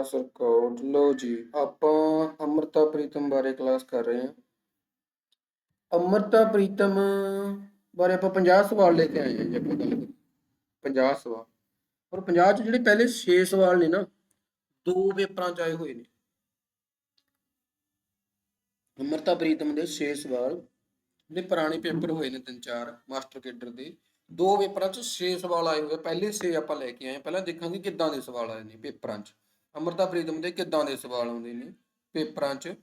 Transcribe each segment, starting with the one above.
Class record ਲਓ ਜੀ, ਆਪਾਂ ਅਮਰਤਾ ਪ੍ਰੀਤਮ ਬਾਰੇ ਕਲਾਸ ਕਰ ਰਹੇ ਹਾਂ। ਅਮਰਤਾ ਪ੍ਰੀਤਮ ਬਾਰੇ ਆਪਾਂ 50 ਸਵਾਲ ਲੈ ਕੇ ਆਏ ਹਾਂ ਜੀ, ਆਪਾਂ ਗੱਲ ਕਰੀਏ। 50 ਸਵਾਲ। ਔਰ 50 ਚ ਜਿਹੜੇ ਪਹਿਲੇ 6 ਸਵਾਲ ਨੇ ਨਾ, ਦੋ ਪੇਪਰਾਂ ਚ ਆਏ ਹੋਏ ਨੇ। ਅਮਰਤਾ ਪ੍ਰੀਤਮ ਦੇ 6 ਸਵਾਲ ਜਿਹੜੇ ਪੁਰਾਣੇ ਪੇਪਰ ਹੋਏ ਨੇ ਤਿੰਨ ਚਾਰ, ਮਾਸਟਰ ਕੇਡਰ ਦੇ। ਦੋ ਪੇਪਰਾਂ ਚ 6 ਸਵਾਲ ਆਏ ਹੋਏ ਪਹਿਲੇ 6 ਆਪਾਂ ਲੈ ਕੇ ਆਏ ਪਹਿਲਾਂ ਦੇਖਾਂਗੇ ਕਿੱਦਾਂ ਦੇ ਸਵਾਲ ਆਏ ਨੇ ਪੇਪਰਾਂ ਚ। ਅਮਰਤਾ ਪ੍ਰੀਤਮ ਦੇ ਕਿੱਦਾਂ ਦੇ ਸਵਾਲ ਆਉਂਦੇ ਨੇ ਪੇਪਰਾਂ ਚ।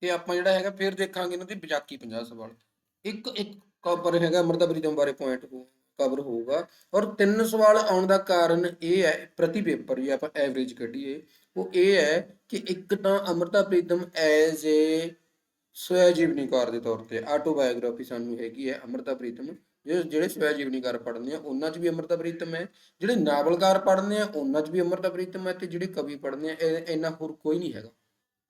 ਤੇ ਆਪਾਂ ਜਿਹੜਾ ਹੈਗਾ ਫਿਰ ਦੇਖਾਂਗੇ ਇਹਨਾਂ ਦੇ ਬਜਾਕੀ 50 ਸਵਾਲ। ਇੱਕ ਇੱਕ ਕਵਰ ਹੈਗਾ ਅਮਰਤਾ ਪ੍ਰੀਤਮ ਬਾਰੇ ਪੁਆਇੰਟ ਕਵਰ ਹੋਊਗਾ। ਔਰ ਤਿੰਨ ਸਵਾਲ ਆਉਣ ਦਾ ਕਾਰਨ ਇਹ ਹੈ, ਪ੍ਰਤੀ ਪੇਪਰ ਜੇ ਆਪਾਂ ਐਵਰੇਜ ਕੱਢੀਏ, ਉਹ ਇਹ ਹੈ ਕਿ ਇੱਕ ਤਾਂ ਅਮਰਤਾ ਪ੍ਰੀਤਮ ਐਜ਼ ਏ ਸਵੈਜੀਵਨੀ ਕਾਰ ਦੇ ਤੌਰ ਤੇ ਆਟੋਬਾਇਓਗ੍ਰਾਫੀ ਸਾਨੂੰ ਹੈਗੀ ਹੈ ਅਮਰਤਾ ਪ੍ਰੀਤਮ ਜਿਹੜੇ ਜਿਹੜੇ ਸਵੈ ਜੀਵਨੀਕਾਰ ਪੜ੍ਹਦੇ ਆ, ਉਹਨਾਂ 'ਚ ਵੀ ਅਮਰਤਾ ਪ੍ਰੀਤਮ ਹੈ। ਜਿਹੜੇ ਨਾਵਲਕਾਰ ਪੜ੍ਹਦੇ ਆ, ਉਹਨਾਂ 'ਚ ਵੀ ਅਮਰਤਾ ਪ੍ਰੀਤਮ ਹੈ ਤੇ ਜਿਹੜੇ ਕਵੀ ਪੜ੍ਹਦੇ ਆ, ਇਹ- ਇੰਨਾ ਹੋਰ ਕੋਈ ਨਹੀਂ ਹੈਗਾ।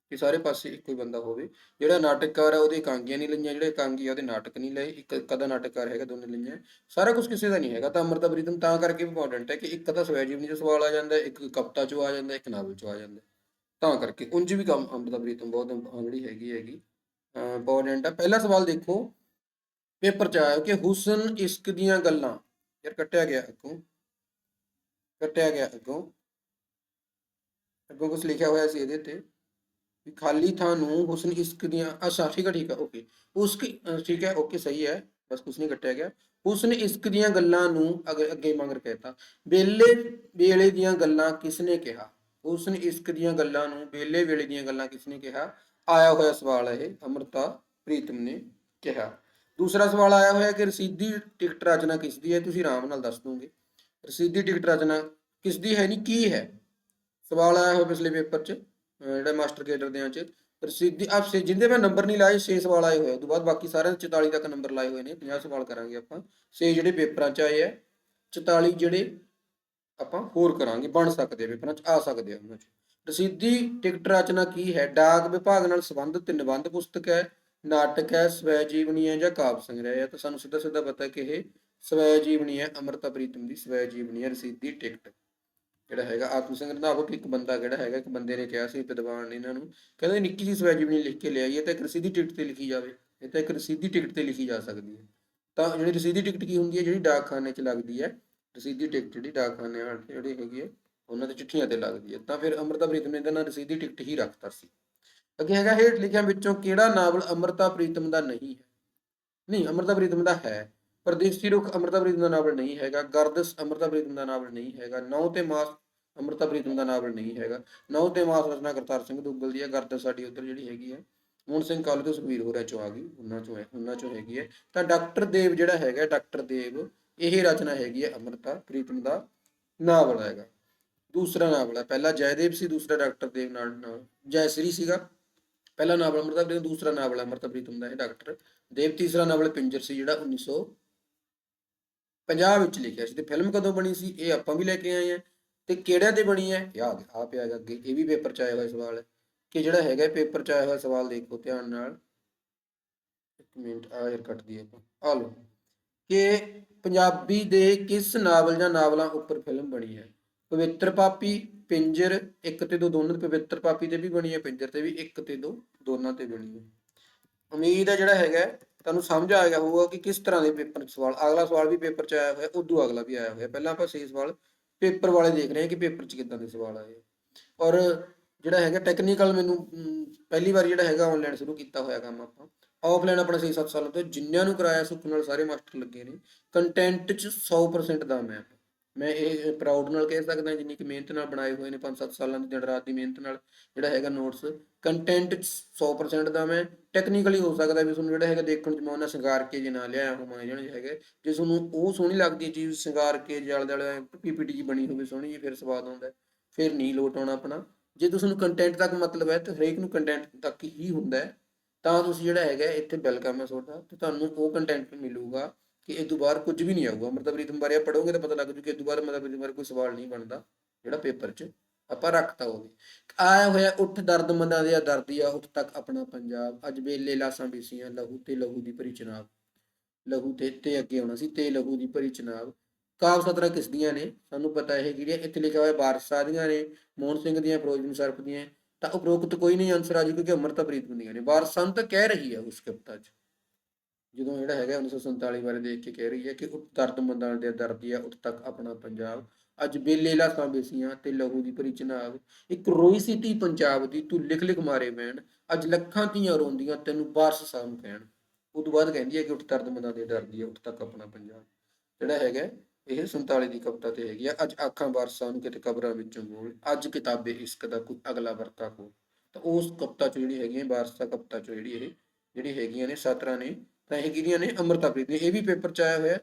ਕਿ ਸਾਰੇ ਪਾਸੇ ਇੱਕੋ ਹੀ ਬੰਦਾ ਹੋਵੇ। ਜਿਹੜਾ ਨਾਟਕਕਾਰ ਹੈ ਉਹਦੇ ਇਕਾਂਗੀਆਂ ਨਹੀਂ ਲਈਆਂ, ਜਿਹੜੇ ਇਕਾਂਗੀ ਉਹਦੇ ਨਾਟਕ ਨਹੀਂ ਲਏ। ਇੱਕ ਕਦਾ ਨਾਟਕਕਾਰ ਹੈਗਾ, ਦੋਨੇ ਲਈਆਂ। ਸਾਰਾ ਕੁਝ ਕਿਸੇ ਦਾ ਨਹੀਂ ਹੈਗਾ। ਤਾਂ ਅਮਰਤਾ ਪ੍ਰੀਤਮ ਤਾਂ ਕਰਕੇ ਇੰਪੋਰਟੈਂਟ ਹੈ ਕਿ ਇੱਕ ਤਾਂ ਸਵੈ ਜੀਵਨੀ 'ਚ ਸਵਾਲ ਆ ਜਾਂਦਾ, ਇੱਕ ਕਵਿਤਾ 'ਚੋਂ ਆ ਜਾਂਦਾ, ਇੱਕ ਨਾਵਲ 'ਚੋਂ ਆ ਜਾਂਦਾ। ਤਾਂ ਕਰਕੇ ਉਂਝ ਵੀ ਕੰਮ ਅਮਰਤਾ ਪ੍ਰੀਤਮ ਬਹੁਤ ਇੰਪ- ਜਿਹੜੀ ਹੈਗੀ ਹੈਗੀ। ਇੰਪੋਰਟੈਂਟ ਆ। ਪਹਿਲਾ ਸਵਾਲ ਦੇਖੋ ਪੇਪਰ 'ਚ ਆਇਆ ਕਿ ਹੁਸਨ ਇਸ਼ਕ ਦੀਆਂ ਗੱਲਾਂ। ਯਾਰ ਕੱਟਿਆ ਗਿਆ ਅੱਗੋਂ। ਕੱਟਿਆ ਗਿਆ ਅੱਗੋਂ। ਅੱਗੋਂ ਕੁਝ ਲਿਖਿਆ ਹੋਇਆ ਸੀ ਇਹਦੇ ਤੇ ਵੀ ਖਾਲੀ ਥਾਂ ਨੂੰ ਹੁਸਨ ਇਸ਼ਕ ਦੀਆਂ ਅੱਛਾ ਠੀਕ ਹੈ ਠੀਕ ਹੈ ਓਕੇ ਉਸਕੀ ਅ, ਠੀਕ ਹੈ ਓਕੇ ਸਹੀ ਹੈ ਬਸ ਕੁਝ ਨਹੀਂ ਕੱਟਿਆ ਗਿਆ। ਹੁਸਨ ਇਸ਼ਕ ਦੀਆਂ ਗੱਲਾਂ ਨੂੰ ਅਗ- ਅੱਗੇ ਮੰਗਰ ਕਹਿਤਾ। ਵੇਲੇ ਵੇਲੇ ਦੀਆਂ ਗੱਲਾਂ ਕਿਸਨੇ ਕਿਹਾ? ਹੁਸਨ ਇਸ਼ਕ ਦੀਆਂ ਗੱਲਾਂ ਨੂੰ ਵੇਲੇ ਵੇਲੇ ਦੀਆਂ ਗੱਲਾਂ ਕਿਸਨੇ ਕਿਹਾ? ਆਇਆ ਹੋਇਆ ਸਵਾਲ ਹੈ ਇਹ ਅਮਰਤਾ ਪ੍ਰੀਤਮ ਨੇ ਕਿਹਾ। ਦੂਸਰਾ ਸਵਾਲ ਆਇਆ ਹੋਇਆ ਕਿ ਰਸੀਦੀ ਟਿਕਟ ਰਚਨਾ ਕਿਸ ਦੀ ਹੈ? ਤੁਸੀਂ ਆਰਾਮ ਨਾਲ ਦੱਸ ਦੋਗੇ। ਰਸੀਦੀ ਟਿਕਟ ਰਚਨਾ ਕਿਸ ਦੀ ਹੈ ਨਹੀਂ, ਕੀ ਹੈ? ਸਵਾਲ ਆਇਆ ਹੋਇਆ ਪਿਛਲੇ ਪੇਪਰ 'ਚ ਜਿਹੜਾ ਮਾਸਟਰ ਕੇਡਰ ਦੇ ਚ। ਰਸੀਦੀ ਆਪ ਸੇ, ਜਿੰਦੇ ਮੈਂ ਨੰਬਰ ਨਹੀਂ ਲਾਏ 6 ਸਵਾਲ ਆਏ ਹੋਏ ਆ। ਉਹ ਬਾਅਦ ਬਾਕੀ ਸਾਰਿਆਂ ਦੇ 44 ਤੱਕ ਨੰਬਰ ਲਾਏ ਹੋਏ ਨੇ 50 ਸਵਾਲ ਕਰਾਂਗੇ ਆਪਾਂ। 6 ਜਿਹੜੇ ਪੇਪਰਾਂ 'ਚ ਆਏ ਆ 44 ਜਿਹੜੇ ਆਪਾਂ ਹੋਰ ਕਰਾਂਗੇ, ਬਣ ਸਕਦੇ ਆ ਪੇਪਰਾਂ 'ਚ, ਆ ਸਕਦੇ ਆ ਉਹਨਾਂ 'ਚ। ਰਸੀਦੀ ਟਿਕਟ ਰਚਨਾ ਕੀ ਹੈ? ਡਾਕ ਵਿਭਾਗ ਨਾਲ ਸੰਬੰਧਿਤ ਨਿਬੰਧ ਪੁਸਤਕ ਹੈ। ਨਾਟਕ ਹੈ ਸਵੈ ਜੀਵਨੀ ਹੈ ਜਾਂ ਕਾਵ ਸੰਗ੍ਰਹਿ ਹੈ। ਤਾਂ ਸਾਨੂੰ ਸਿੱਧਾ ਸਿੱਧਾ ਪਤਾ ਕਿ ਇਹ ਸਵੈ ਜੀਵਨੀ ਹੈ, ਅਮਰਤਾ ਪ੍ਰੀਤਮ ਦੀ ਸਵੈ ਜੀਵਨੀ ਹੈ, ਰਸੀਦੀ ਟਿਕਟ। ਜਿਹੜਾ ਹੈਗਾ ਆਤਮ ਸਿੰਘ ਰੰਧਾਵਾ ਇੱਕ ਬੰਦਾ ਜਿਹੜਾ ਹੈਗਾ, ਇੱਕ ਬੰਦੇ ਨੇ ਕਿਹਾ ਸੀ, ਵਿਦਵਾਨ ਇਹਨਾਂ ਨੂੰ। ਕਹਿੰਦੇ ਨਿੱਕੀ ਜਿਹੀ ਸਵੈ ਜੀਵਨੀ ਲਿਖ ਕੇ ਲਿਆਈ ਹੈ, ਤਾਂ ਇੱਕ ਰਸੀਦੀ ਟਿਕਟ ਤੇ ਲਿਖੀ ਜਾਵੇ। ਇਹ ਤਾਂ ਇੱਕ ਰਸੀਦੀ ਟਿਕਟ ਤੇ ਲਿਖੀ ਜਾ ਸਕਦੀ ਹੈ। ਤਾਂ ਜਿਹੜੀ ਰਸੀਦੀ ਟਿਕਟ ਕੀ ਹੁੰਦੀ ਹੈ, ਜਿਹੜੀ ਡਾਕਖਾਨੇ 'ਚ ਲੱਗਦੀ ਹੈ, ਰਸੀਦੀ ਟਿਕਟ ਜਿਹੜੀ ਡਾਕਖਾਨੇ ਵਾਲ ਜਿਹੜੀ ਹੈਗੀ ਹੈ, ਉਹਨਾਂ ਦੇ ਚਿੱਠੀਆਂ ਤੇ ਲੱਗਦੀ ਹੈ। ਤਾਂ ਫਿਰ ਅਮਰਤਾ ਪ੍ਰੀਤਮ ਨੇ ਇਹਦਾ ਨਾਂ ਰਸੀਦੀ ਟਿਕਟ ਹੀ ਰੱਖਤਾ ਸੀ। ਅੱਗੇ ਹੈਗਾ ਹੇਠ ਲਿਖਿਆਂ ਵਿੱਚੋਂ ਕਿਹੜਾ ਨਾਵਲ ਅਮਰਤਾ ਪ੍ਰੀਤਮ ਦਾ ਨਹੀਂ ਹੈ? ਨਹੀਂ, ਅਮਰਤਾ ਪ੍ਰੀਤਮ ਦਾ ਹੈ ਪਰਦੇਸੀ ਰੁੱਖ ਅਮਰਤਾ ਪ੍ਰੀਤਮ ਦਾ ਨਾਵਲ ਨਹੀਂ ਹੈਗਾ, ਗਰਦਸ ਅਮਰਤਾ ਪ੍ਰੀਤਮ ਦਾ ਨਾਵਲ ਨਹੀਂ ਹੈਗਾ ਨੌ ਤੇ ਮਾਸ ਅਮਰਤਾ ਪ੍ਰੀਤਮ ਦਾ ਨਾਵਲ ਨਹੀਂ ਹੈਗਾ ਨੌ ਤੇ ਮਾਸ ਰਚਨਾ ਕਰਤਾਰ ਸਿੰਘ ਦੁੱਗਲ ਦੀ ਹੈ, ਗਰਦਸ ਸਾਡੀ ਉੱਧਰ ਜਿਹੜੀ ਹੈਗੀ ਹੈ, ਮੋਹਨ ਸਿੰਘ ਕਾਲੂ ਤੋਂ ਸੁਖਬੀਰ ਹੋਰਾਂ ਚੋਂ ਆ ਗਈ, ਉਹਨਾਂ ਚੋਂ ਹੈ, ਉਹਨਾਂ ਚੋਂ ਹੈਗੀ ਹੈ, ਤਾਂ ਡਾਕਟਰ ਦੇਵ ਜਿਹੜਾ ਹੈਗਾ, ਡਾਕਟਰ ਦੇਵ, ਇਹ ਰਚਨਾ ਹੈਗੀ ਹੈ ਅਮਰਤਾ ਪ੍ਰੀਤਮ ਦਾ ਨਾਵਲ ਹੈਗਾ, ਦੂਸਰਾ ਨਾਵਲ ਹੈ, ਪਹਿਲਾ ਜੈਦੇਵ ਸੀ, ਦੂਸਰਾ ਡਾਕਟਰ ਦੇਵ ਨਾਲ ਜੈਸਰੀ ਸੀਗਾ ਪਹਿਲਾ ਨਾਵਲ ਅਮਰਤਾ ਪ੍ਰੀਤਮ ਦੂਸਰਾ ਨਾਵਲ ਅਮਰਤਾ ਪ੍ਰੀਤਮ ਦਾ ਇਹ ਡਾਕਟਰ ਦੇਵ, ਤੀਸਰਾ ਨਾਵਲ ਪਿੰਜਰ ਸੀ ਜਿਹੜਾ 1950 ਵਿੱਚ ਲਿਖਿਆ ਸੀ। ਤੇ ਫਿਲਮ ਕਦੋਂ ਬਣੀ ਸੀ? ਇਹ ਆਪਾਂ ਵੀ ਲੈ ਕੇ ਆਏ ਆ ਤੇ ਕਿਹੜਿਆਂ ਤੇ ਬਣੀ ਹੈ? ਯਾਦ ਆ ਪਿਆ ਅੱਗੇ, ਇਹ ਵੀ ਪੇਪਰ ਚ ਆਇਆ ਹੋਇਆ ਸਵਾਲ ਹੈ ਕਿ ਜਿਹੜਾ ਹੈਗਾ ਪੇਪਰ ਚ ਆਇਆ ਹੋਇਆ ਸਵਾਲ ਦੇਖੋ ਧਿਆਨ ਨਾਲ। ਇੱਕ ਮਿੰਟ ਆ ਯਾਰ ਕੱਟ ਦਈਏ ਆਪਾਂ। ਆ ਲਓ, ਕਿ ਪੰਜਾਬੀ ਦੇ ਕਿਸ ਨਾਵਲ ਜਾਂ ਨਾਵਲਾਂ ਉੱਪਰ ਫਿਲਮ ਬਣੀ ਹੈ? ਪਵਿੱਤਰ ਪਾਪੀ ਪਿੰਜਰ ਇੱਕ ਤੇ ਦੋ, ਦੋਨਾਂ ਤੇ ਪਵਿੱਤਰ ਪਾਪੀ ਤੇ ਵੀ ਬਣੀ ਹੈ, ਪਿੰਜਰ ਤੇ ਵੀ ਇੱਕ ਤੇ ਦੋ, ਦੋਨਾਂ ਤੇ ਬਣੀ ਹੈ। ਉਮੀਦ ਹੈ ਜਿਹੜਾ ਹੈਗਾ, ਤੁਹਾਨੂੰ ਸਮਝ ਆ ਗਿਆ ਹੋਊਗਾ ਕਿ ਕਿਸ ਤਰ੍ਹਾਂ ਦੇ ਪੇਪਰ ਸਵਾਲ, ਅਗਲਾ ਸਵਾਲ ਵੀ ਪੇਪਰ ਚ ਆਇਆ ਹੋਇਆ, ਉਦੋਂ ਅਗਲਾ ਵੀ ਆਇਆ ਹੋਇਆ। ਪਹਿਲਾਂ ਆਪਾਂ ਛੇ ਸਵਾਲ ਪੇਪਰ ਵਾਲੇ ਦੇਖ ਰਹੇ ਹਾਂ ਕਿ ਪੇਪਰ ਚ ਕਿੱਦਾਂ ਦੇ ਸਵਾਲ ਆਏ। ਔਰ ਜਿਹੜਾ ਹੈਗਾ ਟੈਕਨੀਕਲ ਮੈਨੂੰ ਪਹਿਲੀ ਵਾਰ ਜਿਹੜਾ ਹੈਗਾ ਆਨਲਾਈਨ ਸ਼ੁਰੂ ਕੀਤਾ ਹੋਇਆ ਕੰਮ ਆਪਾਂ। ਆਫਲਾਈਨ ਆਪਣਾ 6-7 ਸਾਲਾਂ ਤੋਂ, ਜਿੰਨਿਆਂ ਨੂੰ ਕਰਾਇਆ, ਸੁੱਖ ਨਾਲ ਸਾਰੇ ਮਾਸਟਰ ਲੱਗੇ ਨੇ। ਕੰਟੈਂਟ ਚ 100% ਦਾ ਮੈਂ। ਮੈਂ ਇਹ ਪ੍ਰਾਊਡ ਨਾਲ ਕਹਿ ਸਕਦਾ ਜਿੰਨੀ ਕਿ ਮਿਹਨਤ ਨਾਲ ਬਣਾਏ ਹੋਏ ਨੇ 5-7 ਸਾਲਾਂ ਦੀ ਦਿਨ ਰਾਤ ਦੀ ਮਿਹਨਤ ਨਾਲ ਜਿਹੜਾ ਹੈਗਾ ਨੋਟਸ ਕੰਟੈਂਟ 100% ਦਾ ਮੈਂ ਟੈਕਨੀਕਲੀ ਹੋ ਸਕਦਾ ਵੀ ਤੁਹਾਨੂੰ ਜਿਹੜਾ ਹੈਗਾ ਦੇਖਣ ਚ ਮੈਂ ਉਹਨਾਂ ਸ਼ਿੰਗਾਰ ਕੇ ਜੇ ਨਾ ਲਿਆਇਆ ਹੋਵਾਂ ਜਿਹੜੇ ਹੈਗੇ। ਜੇ ਤੁਹਾਨੂੰ ਉਹ ਸੋਹਣੀ ਲੱਗਦੀ ਹੈ ਚੀਜ਼, ਸ਼ਿੰਗਾਰ ਕੇ ਜਲ ਜਲ ਪੀਪੀਟੀ ਜੀ ਬਣੀ ਹੋਵੇ ਸੋਹਣੀ ਜੀ ਫਿਰ ਸਵਾਦ ਆਉਂਦਾ ਫਿਰ ਨਹੀਂ ਲੋਟ ਆਉਣਾ ਆਪਣਾ। ਜੇ ਤੁਹਾਨੂੰ ਕੰਟੈਂਟ ਤੱਕ ਮਤਲਬ ਹੈ ਤਾਂ ਹਰੇਕ ਨੂੰ ਕੰਟੈਂਟ ਤੱਕ ਹੀ ਹੁੰਦਾ ਤਾਂ ਤੁਸੀਂ ਜਿਹੜਾ ਹੈਗਾ ਇੱਥੇ ਵੈਲਕਮ ਹੈ ਤੁਹਾਡਾ ਤੇ ਤੁਹਾਨੂੰ ਉਹ ਕੰਟੈਂਟ ਮਿਲੂਗਾ। ਕਿ ਇਹ ਤੋਂ ਬਾਹਰ ਕੁਝ ਵੀ ਨਹੀਂ ਆਊਗਾ। ਮਤਲਬ ਪ੍ਰੀਤਮ ਬਾਰੇ ਪੜੋਗੇ ਤਾਂ ਪਤਾ ਲੱਗ ਜੂ ਕਿ ਇਹ ਤੋਂ ਮਤਲਬ ਪ੍ਰੀਤਮ ਬਾਰੇ ਕੋਈ ਸਵਾਲ ਨਹੀਂ ਬਣਦਾ, ਜਿਹੜਾ ਪੇਪਰ 'ਚ ਆਪਾਂ ਰੱਖਤਾ ਹੋਵੇ ਆਇਆ ਹੋਇਆ, ਉੱਠ ਦਰਦ ਮੰਦਾਂ ਦੇ ਦਰਦੀਆ ਉੱਠ ਤੱਕ ਆਪਣਾ ਪੰਜਾਬ। ਅੱਜ ਵੇਲੇ ਲਾਸਾਂ ਬੀਸੀਆਂ, ਲਹੂ ਤੇ ਲਹੂ ਦੀ ਭਰੀ ਚਨਾਬ। ਲਹੂ ਤੇ ਤੇ ਅੱਗੇ ਆਉਣਾ ਸੀ, ਤੇ ਲਹੂ ਦੀ ਭਰੀ ਚਨਾਬ। ਕਾਵ ਸਤਰਾਂ ਕਿਸ ਦੀਆਂ ਨੇ, ਸਾਨੂੰ ਪਤਾ ਹੈ ਜਿਹੜੀਆਂ ਇੱਥੇ ਲਿਖਿਆ ਹੋਇਆ ਵਾਰਸਾ ਦੀਆਂ ਨੇ, ਮੋਹਨ ਸਿੰਘ ਦੀਆਂ ਫਿਰੋਜ਼ਬਿਨ ਸਰਫ ਦੀਆਂ। ਤਾਂ ਉਪਰੋਕਤ ਕੋਈ ਨਹੀਂ ਆਨਸਰ ਆ ਜੀ, ਕਿਉਂਕਿ ਅਮਰਤਾ ਪ੍ਰੀਤਮ ਦੀਆਂ ਨੇ। ਬਾਰਸ਼ਾਂ ਤਾਂ ਕਹਿ ਰਹੀ ਹੈ ਉਸ ਕਵਿਤਾ 'ਚ। ਜਦੋਂ ਜਿਹੜਾ ਹੈਗਾ 1947 ਬਾਰੇ ਦੇਖ ਕੇ ਕਹਿ ਰਹੀ ਹੈ ਕਿ ਉੱਠ ਦਰਦ ਮੰਦਾਂ ਦੇ ਦਰਦੀਆ ਉੱਠ ਤੱਕ ਆਪਣਾ ਪੰਜਾਬ। ਅੱਜ ਬੇਲੇ ਲਾਸਾਂ ਬੇਸੀਆਂ ਤੇ ਲਹੂ ਦੀ ਭਰੀ ਚਨਾਬ ਇੱਕ ਰੋਈ ਸੀ ਪੰਜਾਬ ਦੀ, ਤੂੰ ਲਿਖ ਲਿਖ ਮਾਰੇ ਬੈਣ ਅੱਜ ਲੱਖਾਂ ਧੀਆਂ ਰੋਂਦੀਆਂ, ਤੈਨੂੰ ਬਾਰਸ ਸਾਨੂੰ ਕਹਿਣ। ਉਹ ਤੋਂ ਬਾਅਦ ਕਹਿੰਦੀ ਹੈ ਕਿ ਉੱਠ ਦਰਦ ਮੰਦਾਂ ਦੇ ਦਰਦੀਆ ਉੱਠ ਤੱਕ ਆਪਣਾ ਪੰਜਾਬ। ਜਿਹੜਾ ਹੈਗਾ ਇਹ 47 ਦੀ ਕਵਿਤਾ ਤੇ ਹੈਗੀ ਆ, ਅੱਜ ਆਖਾਂ ਬਾਰਸਾਂ ਨੂੰ ਕਿਤੇ ਕਬਰਾਂ ਵਿੱਚੋਂ ਬੋਲ ਅੱਜ ਕਿਤਾਬੇ ਇਸ਼ਕ ਦਾ ਕੋਈ ਅਗਲਾ ਵਰਤਾ ਕੋ ਤਾਂ ਉਸ ਕਵਿਤਾ ਚ ਜਿਹੜੀ ਹੈਗੀ ਹੈ ਬਾਰਸਾ ਕਵਿਤਾ ਚ ਜਿਹੜੀ ਇਹ ਜਿਹੜੀ ਹੈਗੀਆਂ ਨੇ, ਸਤਰਾਂ ਨੇ ਤਾਂ ਇਹ ਕਿਹਦੀਆਂ ਨੇ? ਅੰਮ੍ਰਿਤਾ ਪ੍ਰੀਤ ਨੇ ਇਹ ਵੀ ਪੇਪਰ ਚ ਆਇਆ ਹੋਇਆ।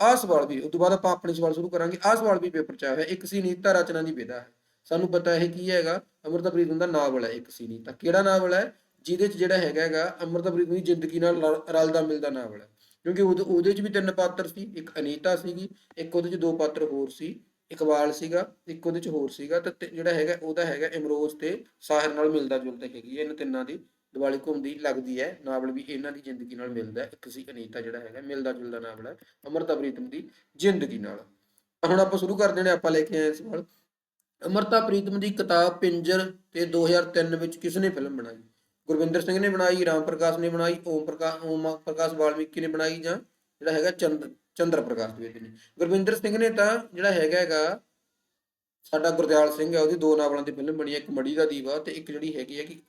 ਆਹ ਸਵਾਲ ਵੀ ਉਸ ਤੋਂ ਬਾਅਦ ਆਪਾਂ ਆਪਣੇ ਸਵਾਲ ਸ਼ੁਰੂ ਕਰਾਂਗੇ। ਆਹ ਸਵਾਲ ਵੀ ਪੇਪਰ ਚ ਆਇਆ ਹੋਇਆ। ਇੱਕ ਸੀ ਨੀਤਾ ਰਚਨਾ ਦੀ ਵਿਧਾ ਹੈ। ਸਾਨੂੰ ਪਤਾ ਹੈ ਕੀ ਹੈਗਾ? ਅੰਮ੍ਰਿਤਾ ਪ੍ਰੀਤਮ ਦਾ ਨਾਵਲ ਹੈ ਇੱਕ ਸੀ ਨੀਤਾ ਕਿਹੜਾ ਨਾਵਲ ਹੈ? ਜਿਹਦੇ ਚ ਜਿਹੜਾ ਹੈਗਾ ਹੈਗਾ, ਅੰਮ੍ਰਿਤਾ ਪ੍ਰੀਤਮ ਦੀ ਜ਼ਿੰਦਗੀ ਨਾਲ ਰਲ- ਰਲਦਾ ਮਿਲਦਾ ਨਾਵਲ ਹੈ। ਕਿਉਂਕਿ ਉਹਦੇ ਚ ਵੀ ਤਿੰਨ ਪਾਤਰ ਸੀ। ਇੱਕ ਅਨੀਤਾ ਸੀਗੀ, ਇੱਕ ਉਹਦੇ ਚ ਦੋ ਪਾਤਰ ਹੋਰ ਸੀ। ਇਕਬਾਲ ਸੀਗਾ, ਇੱਕ ਉਹਦੇ ਚ ਹੋਰ ਸੀਗਾ। ਤੇ ਜਿਹੜਾ ਹੈਗਾ, ਉਹਦਾ ਹੈਗਾ ਇਮਰੋਜ਼ ਤੇ ਸਾਹਿਰ ਨਾਲ ਮਿਲਦਾ ਜੁਲਦਾ ਹੈਗੀ ਇਹਨਾਂ ਤਿੰਨਾਂ ਦੀ ਦੀਵਾਲੀ ਘੁੰਮਦੀ ਲੱਗਦੀ ਹੈ, ਨਾਵਲ ਵੀ ਇਹਨਾਂ ਦੀ ਜ਼ਿੰਦਗੀ ਨਾਲ ਮਿਲਦਾ ਹੈ। ਇੱਕ ਸੀ ਅਨੀਤਾ ਜਿਹੜਾ ਹੈਗਾ, ਮਿਲਦਾ ਜੁਲਦਾ ਨਾਵਲ ਹੈ, ਅਮਰਤਾ ਪ੍ਰੀਤਮ ਦੀ ਜ਼ਿੰਦਗੀ ਨਾਲ। ਹੁਣ ਆਪਾਂ ਸ਼ੁਰੂ ਕਰਦੇ ਨੇ ਆਪਾਂ ਲੈ ਕੇ ਆਏ ਸਵਾਲ। ਅਮਰਤਾ ਪ੍ਰੀਤਮ ਦੀ ਕਿਤਾਬ ਪਿੰਜਰ ਤੇ 2003 ਵਿੱਚ ਕਿਸ ਨੇ ਫਿਲਮ ਬਣਾਈ? ਗੁਰਵਿੰਦਰ ਸਿੰਘ ਨੇ ਬਣਾਈ, ਰਾਮ ਪ੍ਰਕਾਸ਼ ਨੇ ਬਣਾਈ, ਓਮ ਪ੍ਰਕਾਸ਼ ਓਮ ਪ੍ਰਕਾਸ਼ ਵਾਲਮੀਕੀ ਨੇ ਬਣਾਈ ਜਾਂ ਜਿਹੜਾ ਹੈਗਾ ਚੰਦਰ ਚੰਦਰ ਪ੍ਰਕਾਸ਼ ਦਵਿਵੇਦੀ ਨੇ। ਗੁਰਵਿੰਦਰ ਸਿੰਘ ਨੇ ਤਾਂ ਜਿਹੜਾ ਹੈਗਾ ਹੈਗਾ ਸਾਡਾ ਗੁਰਦਿਆਲ ਸਿੰਘ ਹੈ ਉਹਦੀ ਦੋ ਨਾਵਲਾਂ ਦੀ ਫਿਲਮ ਬਣੀ ਹੈ ਇੱਕ ਮੜੀ ਦਾ ਦੀਵਾ ਤੇ ਇੱਕ ਜਿਹੜੀ ਹੈਗੀ ਹੈ ਕਿ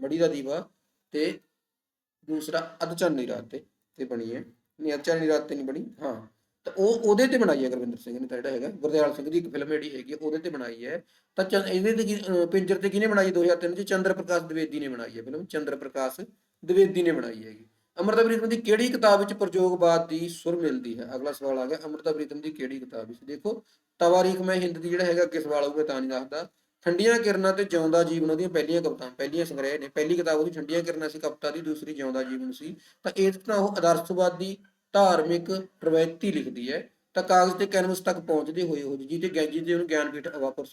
ਮੜੀ ਦਾ ਦੀਵਾ ਤੇ ਦੂਸਰਾ ਅੱਧ ਚਾਨਣੀ ਰਾਤ ਤੇ ਤੇ ਬਣੀ ਹੈ। ਨਹੀਂ ਅੱਧ ਚਾਨਣੀ ਰਾਤ ਤੇ ਨਹੀਂ ਬਣੀ ਹਾਂ। ਤਾਂ ਉਹ ਉਹਦੇ ਤੇ ਬਣਾਈ ਹੈ ਗੁਰਵਿੰਦਰ ਸਿੰਘ ਨੇ ਤਾਂ ਜਿਹੜਾ ਹੈਗਾ ਗੁਰਦਿਆਲ ਸਿੰਘ ਦੀ ਇੱਕ ਫਿਲਮ ਜਿਹੜੀ ਹੈਗੀ ਹੈ, ਉਹਦੇ ਤੇ ਬਣਾਈ ਹੈ। ਤਾਂ ਚੰ- ਇਹਦੇ ਤੇ ਪਿੰਜਰ ਤੇ ਕਿਹਨੇ ਬਣਾਈ 2003 ਚ ਚੰਦਰ ਪ੍ਰਕਾਸ਼ ਦਵੇਦੀ ਨੇ ਬਣਾਈ ਹੈ ਫਿਲਮ ਚੰਦਰ ਪ੍ਰਕਾਸ਼ ਦਵੇਦੀ ਨੇ ਬਣਾਈ ਹੈਗੀ। ਅਮਰਤਾ ਪ੍ਰੀਤਮ ਦੀ ਕਿਹੜੀ ਕਿਤਾਬ ਵਿੱਚ ਪ੍ਰਯੋਗਵਾਦ ਦੀ ਸੁਰ ਮਿਲਦੀ ਹੈ? ਅਗਲਾ ਸਵਾਲ ਆ ਗਿਆ, ਅਮਰਤਾ ਪ੍ਰੀਤਮ ਦੀ ਕਿਹੜੀ ਕਿਤਾਬ ਵਿੱਚ? ਦੇਖੋ ਤਵਾਰੀਖ ਮੈਂ ਹਿੰਦ ਦੀ ਜਿਹੜਾ ਹੈਗਾ, ਅੱਗੇ ਸਵਾਲ ਆਊਗਾ, ਤਾਂ ਨਹੀਂ ਦੱਸਦਾ। ਠੰਡੀਆਂ ਕਿਰਨਾਂ ਤੇ ਜਿਉਂਦਾ ਜੀਵਨ, ਉਹਦੀਆਂ ਪਹਿਲੀਆਂ ਕਵਿਤਾਵਾਂ, ਪਹਿਲੀਆਂ ਸੰਗ੍ਰਹਿ ਨੇ, ਪਹਿਲੀ ਕਿਤਾਬ ਉਹਦੀ ਠੰਡੀਆਂ ਕਿਰਨਾਂ ਸੀ, ਕਵਿਤਾ ਦੀ, ਦੂਸਰੀ ਜਿਉਂਦਾ ਜੀਵਨ ਸੀ। ਤਾਂ ਇਹ ਤਾਂ ਉਹ ਆਦਰਸ਼ਵਾਦੀ ਧਾਰਮਿਕ ਪ੍ਰਵਿਰਤੀ ਲਿਖਦੀ ਹੈ। ਤਾਂ ਕਾਗਜ਼ ਤੇ ਕੈਨਵਸ ਤੱਕ ਪਹੁੰਚਦੇ ਹੋਏ ਉਹ ਜਿਹਦੇ ਗੈਜੀ ਤੇ ਉਹਨੂੰ ਗਿਆਨਪੀਠ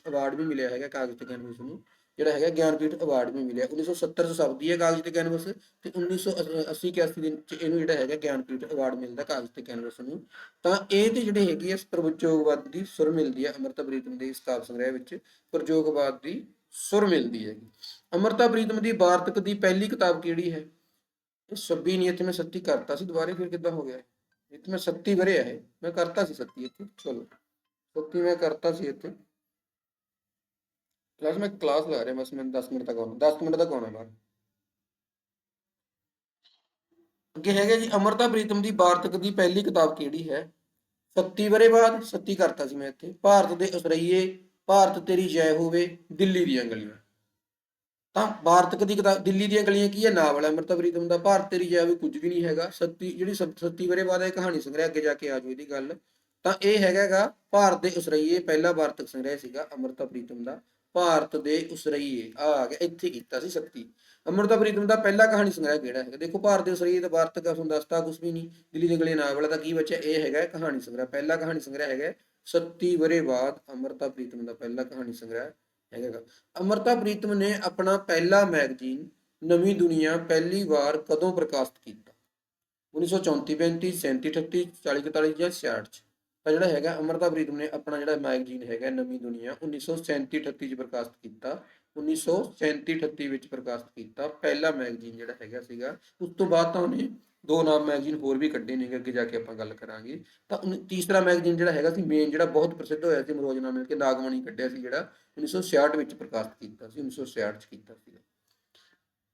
ਅਵਾਰਡ ਵੀ ਮਿਲਿਆ ਹੈਗਾ ਕਾਗਜ਼ ਤੇ ਕੈਨਵਸ ਨੂੰ। ਜਿਹੜਾ ਹੈਗਾ ਗਿਆਨਪੀਠ ਅਵਾਰਡ ਵੀ ਮਿਲਿਆ। 1970 ਚ ਛਪਦੀ ਹੈ ਕਾਗਜ਼ ਤੇ ਕੈਨਵਸ ਤੇ 1980 81 ਦਿਨ 'ਚ ਇਹਨੂੰ ਜਿਹੜਾ ਹੈਗਾ ਗਿਆਨਪੀਠ ਅਵਾਰਡ ਮਿਲਦਾ ਕਾਗਜ਼ ਤੇ ਕੈਨਵਸ ਨੂੰ। ਤਾਂ ਇਹ ਤੇ ਜਿਹੜੇ ਹੈਗੀ ਹੈ ਪ੍ਰਯੋਗਵਾਦ ਦੀ ਸੁਰ ਮਿਲਦੀ ਹੈ ਅਮਰਤਾ ਪ੍ਰੀਤਮ ਦੇ ਇਸ ਕਾਵਿ ਸੰਗ੍ਰਹਿ ਵਿੱਚ ਪ੍ਰਯੋਗਵਾਦ ਦੀ ਸੁਰ ਮਿਲਦੀ ਹੈਗੀ। ਅਮਰਤਾ ਪ੍ਰੀਤਮ ਦੀ ਵਾਰਤਕ ਦੀ ਪਹਿਲੀ ਕਿਤਾਬ ਕਿਹੜੀ ਹੈ? ਇਹ 26 ਨਹੀਂ ਇੱਥੇ ਮੈਂ 37 ਕਰਤਾ ਸੀ, ਦੁਬਾਰੇ ਫਿਰ ਕਿੱਦਾਂ ਹੋ ਗਿਆ? ਇੱਥੇ ਮੈਂ 37 ਵਰੇ ਹੈ ਮੈਂ ਕਰਤਾ ਸੀ 37 ਇੱਥੇ, ਚਲੋ। 37 ਮੈਂ ਕਰਤਾ ਸੀ ਇੱਥੇ। ਕਲਾਸ ਮੈਂ ਕਲਾਸ ਲਾ ਰਿਹਾ, ਬਸ ਮੈਂ 10 ਮਿੰਟ ਤੱਕ ਆਉਣਾ 10 ਮਿੰਟ ਤੱਕ ਆਉਣਾ ਬਾਹਰ ਅੱਗੇ ਹੈਗਾ ਜੀ, ਅਮਰਤਾ ਪ੍ਰੀਤਮ ਦੀ ਵਾਰਤਕ ਦੀ ਪਹਿਲੀ ਕਿਤਾਬ ਕਿਹੜੀ ਹੈ? 37 ਵਰੇ ਬਾਅਦ 37 ਕਰਤਾ ਸੀ ਮੈਂ ਇੱਥੇ। ਭਾਰਤ ਦੇ ਉਸਰਈਏ ਭਾਰਤ ਤੇਰੀ ਜੈ ਹੋਵੇ, ਦਿੱਲੀ ਦੀਆਂ ਗਲੀਆਂ। ਤਾਂ ਵਾਰਤਕ ਦੀ ਕਿਤਾਬ, ਦਿੱਲੀ ਦੀਆਂ ਗਲੀਆਂ ਕੀ ਹੈ? ਨਾਵਲ ਹੈ। ਅਮਰਤਾ ਪ੍ਰੀਤਮ ਦਾ ਭਾਰਤ ਤੇਰੀ ਜੈ ਹੋਵੇ ਕੁਝ ਵੀ ਨਹੀਂ ਹੈਗਾ। 37 ਜਿਹੜੀ 37 ਵਰੇ ਬਾਅਦ ਇਹ ਕਹਾਣੀ ਸੰਗ੍ਰਹਿ, ਅੱਗੇ ਜਾ ਕੇ ਆ ਜਾਓ ਇਹਦੀ ਗੱਲ। ਤਾਂ ਇਹ ਹੈਗਾਗਾ ਭਾਰਤ ਦੇ ਉਸਰਈਏ ਪਹਿਲਾ ਵਾਰਤਕ ਸੰਗ੍ਰਹਿ ਸੀਗਾ ਅਮਰਤਾ ਪ੍ਰੀਤਮ ਦਾ। ਭਾਰਤ ਦੇ ਉਸਰਈਏ। ਆ ਗਿਆ, ਇੱਥੇ ਕੀਤਾ ਸੀ 37 ਅਮਰਤਾ ਪ੍ਰੀਤਮ ਦਾ ਪਹਿਲਾ ਕਹਾਣੀ ਸੰਗ੍ਰਹਿ ਕਿਹੜਾ ਹੈਗਾ? ਦੇਖੋ, ਭਾਰਤ ਦੇ ਉਸਰਈਏ ਦਾ ਵਾਰਤਕ ਤੁਹਾਨੂੰ ਦੱਸਤਾ ਕੁਝ ਵੀ ਨਹੀਂ। ਦਿੱਲੀ ਦੀਆਂ ਗਲੀਆਂ ਨਾਵਲ ਦਾ ਕੀ ਬਚਿਆ? ਇਹ ਹੈਗਾ ਕਹਾਣੀ ਸੰਗ੍ਰਹਿ। ਪਹਿਲਾ ਕਹਾਣੀ ਸੰਗ੍ਰਹਿ ਹੈਗਾ 37 ਵਰੇ ਬਾਅਦ ਅਮਰਤਾ ਪ੍ਰੀਤਮ ਦਾ ਪਹਿਲਾ ਕਹਾਣੀ ਸੰਗ੍ਰਹਿ ਹੈਗਾ। ਅਮਰਤਾ ਪ੍ਰੀਤਮ ਨੇ ਆਪਣਾ ਪਹਿਲਾ ਮੈਗਜ਼ੀਨ ਨਵੀਂ ਦੁਨੀਆ ਪਹਿਲੀ ਵਾਰ ਕਦੋਂ ਪ੍ਰਕਾਸ਼ਿਤ ਕੀਤਾ? 1934 35 37 38 40 41 ਜਾਂ 66 ਚ? ਤਾਂ ਜਿਹੜਾ ਹੈਗਾ ਅਮਰਤਾ ਪ੍ਰੀਤਮ ਨੇ ਆਪਣਾ ਜਿਹੜਾ ਮੈਗਜ਼ੀਨ ਹੈਗਾ ਨਵੀਂ ਦੁਨੀਆ 1937 38 ਚ ਪ੍ਰਕਾਸ਼ਿਤ ਕੀਤਾ। 1937 38 ਵਿੱਚ ਪ੍ਰਕਾਸ਼ਿਤ ਕੀਤਾ। ਪਹਿਲਾ ਮੈਗਜ਼ੀਨ ਜਿਹੜਾ ਹੈਗਾ ਸੀਗਾ, ਉਸ ਤੋਂ ਬਾਅਦ ਤਾਂ ਉਹਨੇ ਦੋ ਨਾਮ ਮੈਗਜ਼ੀਨ ਹੋਰ ਵੀ ਕੱਢੇ ਨੇ ਅੱਗੇ ਜਾ ਕੇ ਆਪਾਂ ਗੱਲ ਕਰਾਂਗੇ। ਤਾਂ ਤੀਸਰਾ ਮੈਗਜ਼ੀਨ ਜਿਹੜਾ ਹੈਗਾ ਸੀ ਮੇਨ ਜਿਹੜਾ ਬਹੁਤ ਪ੍ਰਸਿੱਧ ਹੋਇਆ ਸੀ, ਮਰੋਜਨਾ ਮਿਲ ਕੇ ਨਾਗਮਣੀ ਕੱਢਿਆ ਸੀ, ਜਿਹੜਾ 1966 ਵਿੱਚ ਪ੍ਰਕਾਸ਼ਿਤ ਕੀਤਾ ਸੀ 1966 ਚ ਕੀਤਾ ਸੀ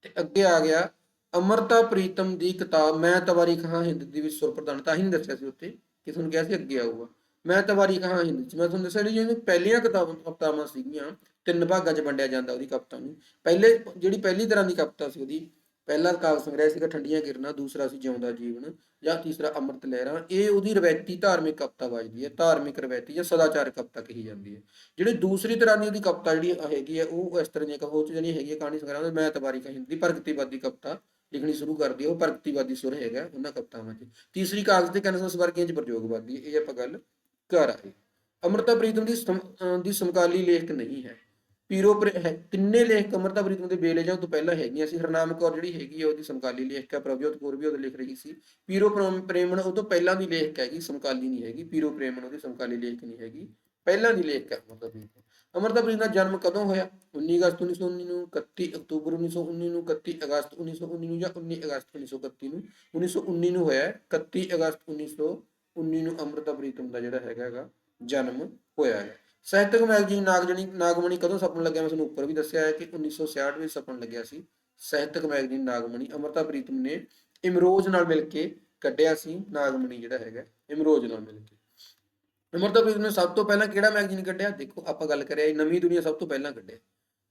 ਤੇ ਅੱਗੇ ਆ ਗਿਆ, ਅਮਰਤਾ ਪ੍ਰੀਤਮ ਦੀ ਕਿਤਾਬ, ਮੈਂ ਤਵਾਰੀਖ ਹਾਂ ਹਿੰਦ ਦੀ ਵਿੱਚ ਸੁਰ ਪ੍ਰਦਾਨ ਤਾਂ ਹੀ ਨਹੀਂ ਦੱਸਿਆ ਸੀ ਉੱਤੇ ਕਿ ਤੁਹਾਨੂੰ ਕਿਹਾ ਸੀ ਅੱਗੇ ਆਊਗਾ। ਮੈਂ ਤਵਾਰੀਖ ਕਹਾ ਹਿੰਦ ਚ ਮੈਂ ਤੁਹਾਨੂੰ ਦੱਸਿਆ ਜੀ ਜਿਹਨੂੰ ਪਹਿਲੀਆਂ ਕਿਤਾਬਾਂ ਕਵਿਤਾਵਾਂ ਸੀਗੀਆਂ, ਤਿੰਨ ਭਾਗਾਂ 'ਚ ਵੰਡਿਆ ਜਾਂਦਾ ਉਹਦੀ ਕਵਿਤਾ ਨੂੰ। ਪਹਿਲੇ, ਜਿਹੜੀ ਪਹਿਲੀ ਤਰ੍ਹਾਂ ਦੀ ਕਵਿਤਾ ਸੀ ਉਹਦੀ, ਪਹਿਲਾ ਕਾਵਿ ਸੰਗ੍ਰਹਿ ਸੀਗਾ ਠੰਡੀਆਂ ਕਿਰਨਾਂ, ਦੂਸਰਾ ਸੀ ਜਿਉਂਦਾ ਜੀਵਨ, ਜਾਂ ਤੀਸਰਾ ਅੰਮ੍ਰਿਤ ਲਹਿਰਾਂ। ਇਹ ਉਹਦੀ ਰਵਾਇਤੀ ਧਾਰਮਿਕ ਕਵਿਤਾ ਵਾਜਦੀ ਹੈ, ਧਾਰਮਿਕ ਰਵਾਇਤੀ ਜਾਂ ਸਦਾਚਾਰ ਕਵਿਤਾ ਕਹੀ ਜਾਂਦੀ ਹੈ। ਜਿਹੜੀ ਦੂਸਰੀ ਤਰ੍ਹਾਂ ਦੀ ਉਹਦੀ ਕਵਿਤਾ ਜਿਹੜੀ ਹੈਗੀ ਹੈ, ਉਹ ਇਸ ਤਰ੍ਹਾਂ ਦੀਆਂ ਕਹੋ ਚ ਜਿਹੜੀ ਹੈਗੀ ਕਹਾਣੀ ਸੰਗ੍ਰਹਿ ਉਹਦੇ ਮੈਂ ਤਵਾਰੀਖ ਹਿੰਦੀ ਪ੍ਰਗਤੀਵਾਦੀ ਕਵਿਤਾ। ਲਿਖਣੀ ਸ਼ੁਰੂ ਕਰਦੀ ਹੈ ਪ੍ਰਗਤੀਵਾਦੀ ਸੁਰ ਹੈਗਾ ਉਹਨਾਂ ਕਵਿਤਾਵਾਂ 'ਚ। ਤੀਸਰੀ ਕਾਗਜ਼ ਤੇ ਕੈਨਵਸ ਵਰਗੀਆਂ 'ਚ ਪ੍ਰਯੋਗਵਾਦੀ ਇਹ ਆਪਾਂ ਗੱਲ ਕਰ ਆਏ ਅਮਰਤਾ ਪ੍ਰੀਤਮ ਦੀ ਦੀ ਸਮਕਾਲੀ ਲੇਖਕ ਨਹੀਂ ਹੈ। ਪੀਰੋ ਤਿੰਨੇ ਲੇਖਕ ਅਮਰਤਾ ਪ੍ਰੀਤਮ ਦੇ ਬੇਲੇ ਜਾਂ ਤੋਂ ਪਹਿਲਾਂ ਹੈਗੀਆਂ ਸੀ। ਹਰਨਾਮ ਕੌਰ ਜਿਹੜੀ ਹੈਗੀ ਹੈ ਉਹਦੀ ਸਮਕਾਲੀ ਲੇਖਕ ਹੈ ਪ੍ਰਭਜੋਤ ਕੌਰ ਵੀ ਉਹਦੇ ਲਿਖ ਰਹੀ ਸੀ। ਪੀਰੋ ਪ੍ਰੇਮ- ਪ੍ਰੇਮਣ ਉਹ ਤੋਂ ਪਹਿਲਾਂ ਦੀ ਲੇਖਕ ਹੈਗੀ, ਸਮਕਾਲੀ ਨਹੀਂ ਹੈਗੀ। ਪੀਰੋ ਪ੍ਰੇਮਣ ਉਹਦੀ ਸਮਕਾਲੀ ਲੇਖਕ ਨਹੀਂ ਹੈਗੀ। ਪਹਿਲਾਂ ਦੀ ਲੇਖਕ ਹੈ ਅਮਰਤਾ ਪ੍ਰੀਤਮ। ਅਮਰਤਾ ਪ੍ਰੀਤ ਦਾ ਜਨਮ ਕਦੋਂ ਹੋਇਆ? 19 ਅਗਸਤ 1919 ਨੂੰ 31 ਅਕਤੂਬਰ 1919 ਨੂੰ 31 ਅਗਸਤ 1919 ਨੂੰ ਜਾਂ 19 ਅਗਸਤ 1931 ਨੂੰ? 1919 ਨੂੰ ਹੋਇਆ ਹੈ। 31 ਅਗਸਤ 1919 ਨੂੰ ਅਮਰਤਾ ਪ੍ਰੀਤਮ ਦਾ ਜਿਹੜਾ ਹੈਗਾ ਹੈਗਾ ਜਨਮ ਹੋਇਆ ਹੈ। ਸਾਹਿਤਕ ਮੈਗਜ਼ੀਨ ਨਾਗਜਣੀ ਨਾਗਮਣੀ ਕਦੋਂ ਸਪਨ ਲੱਗਿਆ? ਮੈਂ ਤੁਹਾਨੂੰ ਉੱਪਰ ਵੀ ਦੱਸਿਆ ਹੈ ਕਿ 1966 ਵਿੱਚ ਸਪਨ ਲੱਗਿਆ ਸੀ। ਸਾਹਿਤਕ ਮੈਗਜ਼ੀਨ ਨਾਗਮਣੀ ਅਮਰਤਾ ਪ੍ਰੀਤਮ ਨੇ ਇਮਰੋਜ਼ ਨਾਲ ਮਿਲ ਕੇ ਕੱਢਿਆ ਸੀ। ਨਾਗਮਣੀ ਜਿਹੜਾ ਹੈਗਾ, ਇਮਰੋਜ਼ ਨਾਲ ਮਿਲ ਕੇ। ਅਮਰਤਾ ਨੇ ਸਭ ਤੋਂ ਪਹਿਲਾਂ ਕਿਹੜਾ ਮੈਗਜ਼ੀਨ ਕੱਢਿਆ? ਦੇਖੋ, ਆਪਾਂ ਗੱਲ ਕਰਿਆ ਨਵੀਂ ਦੁਨੀਆ ਸਭ ਤੋਂ ਪਹਿਲਾਂ ਕੱਢਿਆ।